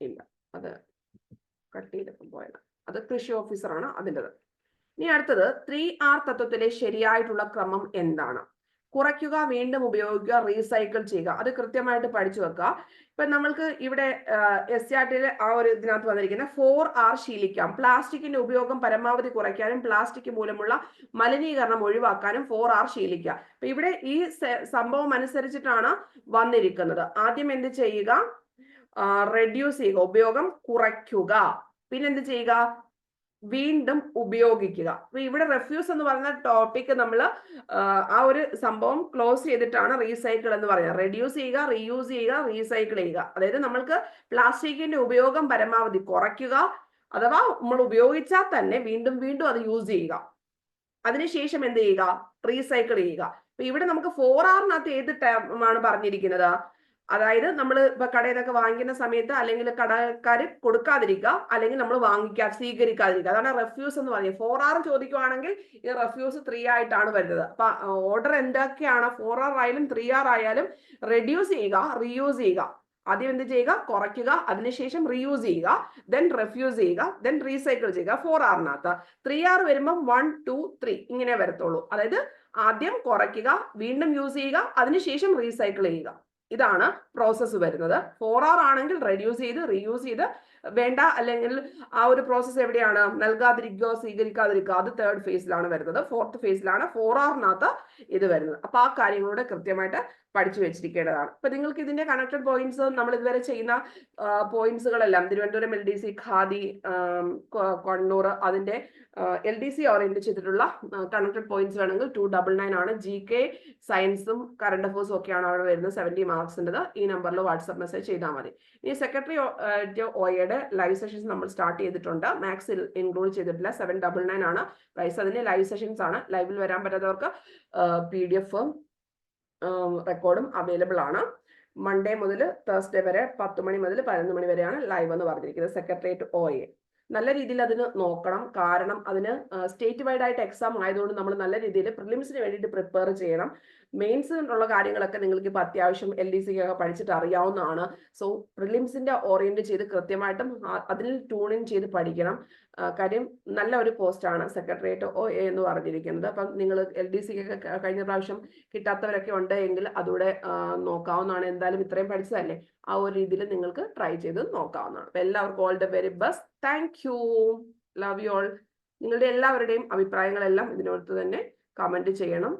ഇല്ല. അത് കട്ട് ചെയ്തപ്പം പോയത്. അത് കൃഷി ഓഫീസറാണ് അതിന്റെത്. ഇനി അടുത്തത് ത്രീ ആർ തത്വത്തിലെ ശരിയായിട്ടുള്ള ക്രമം എന്താണ്? കുറയ്ക്കുക വീണ്ടും ഉപയോഗിക്കുക റീസൈക്കിൾ ചെയ്യുക. അത് കൃത്യമായിട്ട് പഠിച്ചു വെക്കുക. ഇപ്പൊ നമ്മൾക്ക് ഇവിടെ എസ് ആർ ടിയിലെ ആ ഒരു ഇതിനകത്ത് വന്നിരിക്കുന്ന ഫോർ ആർ ശീലിക്കാം. പ്ലാസ്റ്റിക്കിന്റെ ഉപയോഗം പരമാവധി കുറയ്ക്കാനും പ്ലാസ്റ്റിക് മൂലമുള്ള മലിനീകരണം ഒഴിവാക്കാനും ഫോർ ആർ ശീലിക്കുക. അപ്പൊ ഇവിടെ ഈ സംഭവം അനുസരിച്ചിട്ടാണ് വന്നിരിക്കുന്നത്. ആദ്യം എന്ത് ചെയ്യുക? റെഡ്യൂസ് ചെയ്യുക. ഉപയോഗം കുറയ്ക്കുക. പിന്നെന്ത് ചെയ്യുക? വീണ്ടും ഉപയോഗിക്കുക. അപ്പൊ ഇവിടെ റെഫ്യൂസ് എന്ന് പറയുന്ന ടോപ്പിക് നമ്മൾ ആ ഒരു സംഭവം ക്ലോസ് ചെയ്തിട്ടാണ് റീസൈക്കിൾ എന്ന് പറയുന്നത് റെഡ്യൂസ് ചെയ്യുക റീയൂസ് ചെയ്യുക റീസൈക്കിൾ ചെയ്യുക. അതായത് നമ്മൾക്ക് പ്ലാസ്റ്റിക്കിന്റെ ഉപയോഗം പരമാവധി കുറയ്ക്കുക അഥവാ നമ്മൾ ഉപയോഗിച്ചാൽ തന്നെ വീണ്ടും വീണ്ടും അത് യൂസ് ചെയ്യുക. അതിനുശേഷം എന്ത് ചെയ്യുക? റീസൈക്കിൾ ചെയ്യുക. ഇവിടെ നമുക്ക് ഫോർ ആറിനകത്ത് ഏത് ടേമാണ് പറഞ്ഞിരിക്കുന്നത്? അതായത് നമ്മൾ ഇപ്പൊ കടയിൽ നിന്നൊക്കെ വാങ്ങിക്കുന്ന സമയത്ത് അല്ലെങ്കിൽ കടക്കാർ കൊടുക്കാതിരിക്കുക അല്ലെങ്കിൽ നമ്മൾ വാങ്ങിക്കാ സ്വീകരിക്കാതിരിക്കുക അതാണ് റെഫ്യൂസ് എന്ന് പറയുന്നത്. ഫോർ ആർ ചോദിക്കുവാണെങ്കിൽ ഈ റെഫ്യൂസ് ത്രീ ആയിട്ടാണ് വരുന്നത്. അപ്പൊ ഓർഡർ എന്തൊക്കെയാണ് ഫോർ ആർ ആയാലും ത്രീ ആർ ആയാലും റെഡ്യൂസ് ചെയ്യുക റീയൂസ് ചെയ്യുക. ആദ്യം എന്ത് ചെയ്യുക? കുറയ്ക്കുക. അതിനുശേഷം റീയൂസ് ചെയ്യുക. ദെൻ റെഫ്യൂസ് ചെയ്യുക. ദെൻ റീസൈക്കിൾ ചെയ്യുക. ഫോർ ആറിനകത്ത് ത്രീ ആർ വരുമ്പം വൺ ടു ത്രീ ഇങ്ങനെ വരത്തുള്ളൂ. അതായത് ആദ്യം കുറയ്ക്കുക വീണ്ടും യൂസ് ചെയ്യുക അതിനുശേഷം റീസൈക്കിൾ ചെയ്യുക. ഇതാണ് പ്രോസസ്സ് വരുന്നത്. ഫോർ ആർ ആണെങ്കിൽ റെഡ്യൂസ് ചെയ്ത് റീയൂസ് ചെയ്ത് വേണ്ട അല്ലെങ്കിൽ ആ ഒരു പ്രോസസ്സ് എവിടെയാണ്? നൽകാതിരിക്കുക സ്വീകരിക്കാതിരിക്കുക അത് തേർഡ് ഫേസിലാണ് വരുന്നത്. ഫോർത്ത് ഫേസിലാണ് ഫോർ ആറിനകത്ത് ഇത് വരുന്നത്. അപ്പൊ ആ കാര്യങ്ങളോട് കൃത്യമായിട്ട് പഠിച്ചു വെച്ചിരിക്കേണ്ടതാണ്. ഇപ്പൊ നിങ്ങൾക്ക് ഇതിന്റെ കണക്റ്റഡ് പോയിന്റ്സ് നമ്മൾ ഇതുവരെ ചെയ്യുന്ന പോയിന്റ്സുകളെല്ലാം Thiruvananthapuram L D C Khadi Kannur അതിന്റെ എൽ ഡി സി ഓറിയന്റ് ചെയ്തിട്ടുള്ള കണക്റ്റഡ് പോയിന്റ്സ് വേണമെങ്കിൽ ടു ഡബിൾ നയൻ ആണ്. ജി കെ സയൻസും കറണ്ട് അഫേഴ്സും ഒക്കെയാണ് അവിടെ വരുന്നത്. സെവന്റി മാർക്സിന്റെത് ഈ നമ്പറിൽ വാട്സ്ആപ്പ് മെസ്സേജ് ചെയ്താൽ മതി. ഇനി സെക്രട്ടറി ഒയുടെ ലൈവ് സെഷൻസ് നമ്മൾ സ്റ്റാർട്ട് ചെയ്തിട്ടുണ്ട്. മാത്സിൽ ഇൻക്ലൂഡ് ചെയ്തിട്ടില്ല. സെവൻ ഡബിൾ നയൻ ആണ്. പ്രൈസ് അതിന്റെ ലൈവ് സെഷൻസ് ആണ്. ലൈവിൽ വരാൻ പറ്റാത്തവർക്ക് പി ഡി എഫ് റെക്കോർഡും അവൈലബിൾ ആണ്. മൺഡേ മുതൽ തേഴ്സ്ഡേ വരെ പത്ത് മണി മുതൽ പതിനൊന്ന് മണി വരെയാണ് ലൈവ് എന്ന് പറഞ്ഞിരിക്കുന്നത് സെക്രട്ടേറിയറ്റ് ഒ എ നല്ല രീതിയിൽ അതിന് നോക്കണം. കാരണം അതിന് സ്റ്റേറ്റ് വൈഡ് ആയിട്ട് എക്സാം ആയതുകൊണ്ട് നമ്മൾ നല്ല രീതിയിൽ പ്രിലിംസിന് വേണ്ടിയിട്ട് പ്രിപ്പയർ ചെയ്യണം. മെയിൻസിനുള്ള കാര്യങ്ങളൊക്കെ നിങ്ങൾക്ക് ഇപ്പോൾ അത്യാവശ്യം എൽ ഡി സി ഒക്കെ പഠിച്ചിട്ട് അറിയാവുന്നതാണ്. സോ പ്രിലിംസിന്റെ ഓറിയന്റ് ചെയ്ത് കൃത്യമായിട്ടും അതിൽ ട്യൂൺ ഇൻ ചെയ്ത് പഠിക്കണം. കാര്യം നല്ല ഒരു പോസ്റ്റാണ് സെക്രട്ടേറിയറ്റ് ഒ എ എന്ന് പറഞ്ഞിരിക്കുന്നത്. അപ്പം നിങ്ങൾ എൽ ഡി സി ഒക്കെ കഴിഞ്ഞ പ്രാവശ്യം കിട്ടാത്തവരൊക്കെ ഉണ്ട് എങ്കിൽ അതുകൂടെ നോക്കാവുന്നതാണ്. എന്തായാലും ഇത്രയും പഠിച്ചതല്ലേ? ആ ഒരു രീതിയിൽ നിങ്ങൾക്ക് ട്രൈ ചെയ്ത് നോക്കാവുന്നതാണ്. എല്ലാവർക്കും all the very best thank you love you all നിങ്ങളുടെ എല്ലാവരുടെയും അഭിപ്രായങ്ങളെല്ലാം ഇതിനോടത്ത് തന്നെ കമന്റ് ചെയ്യണം.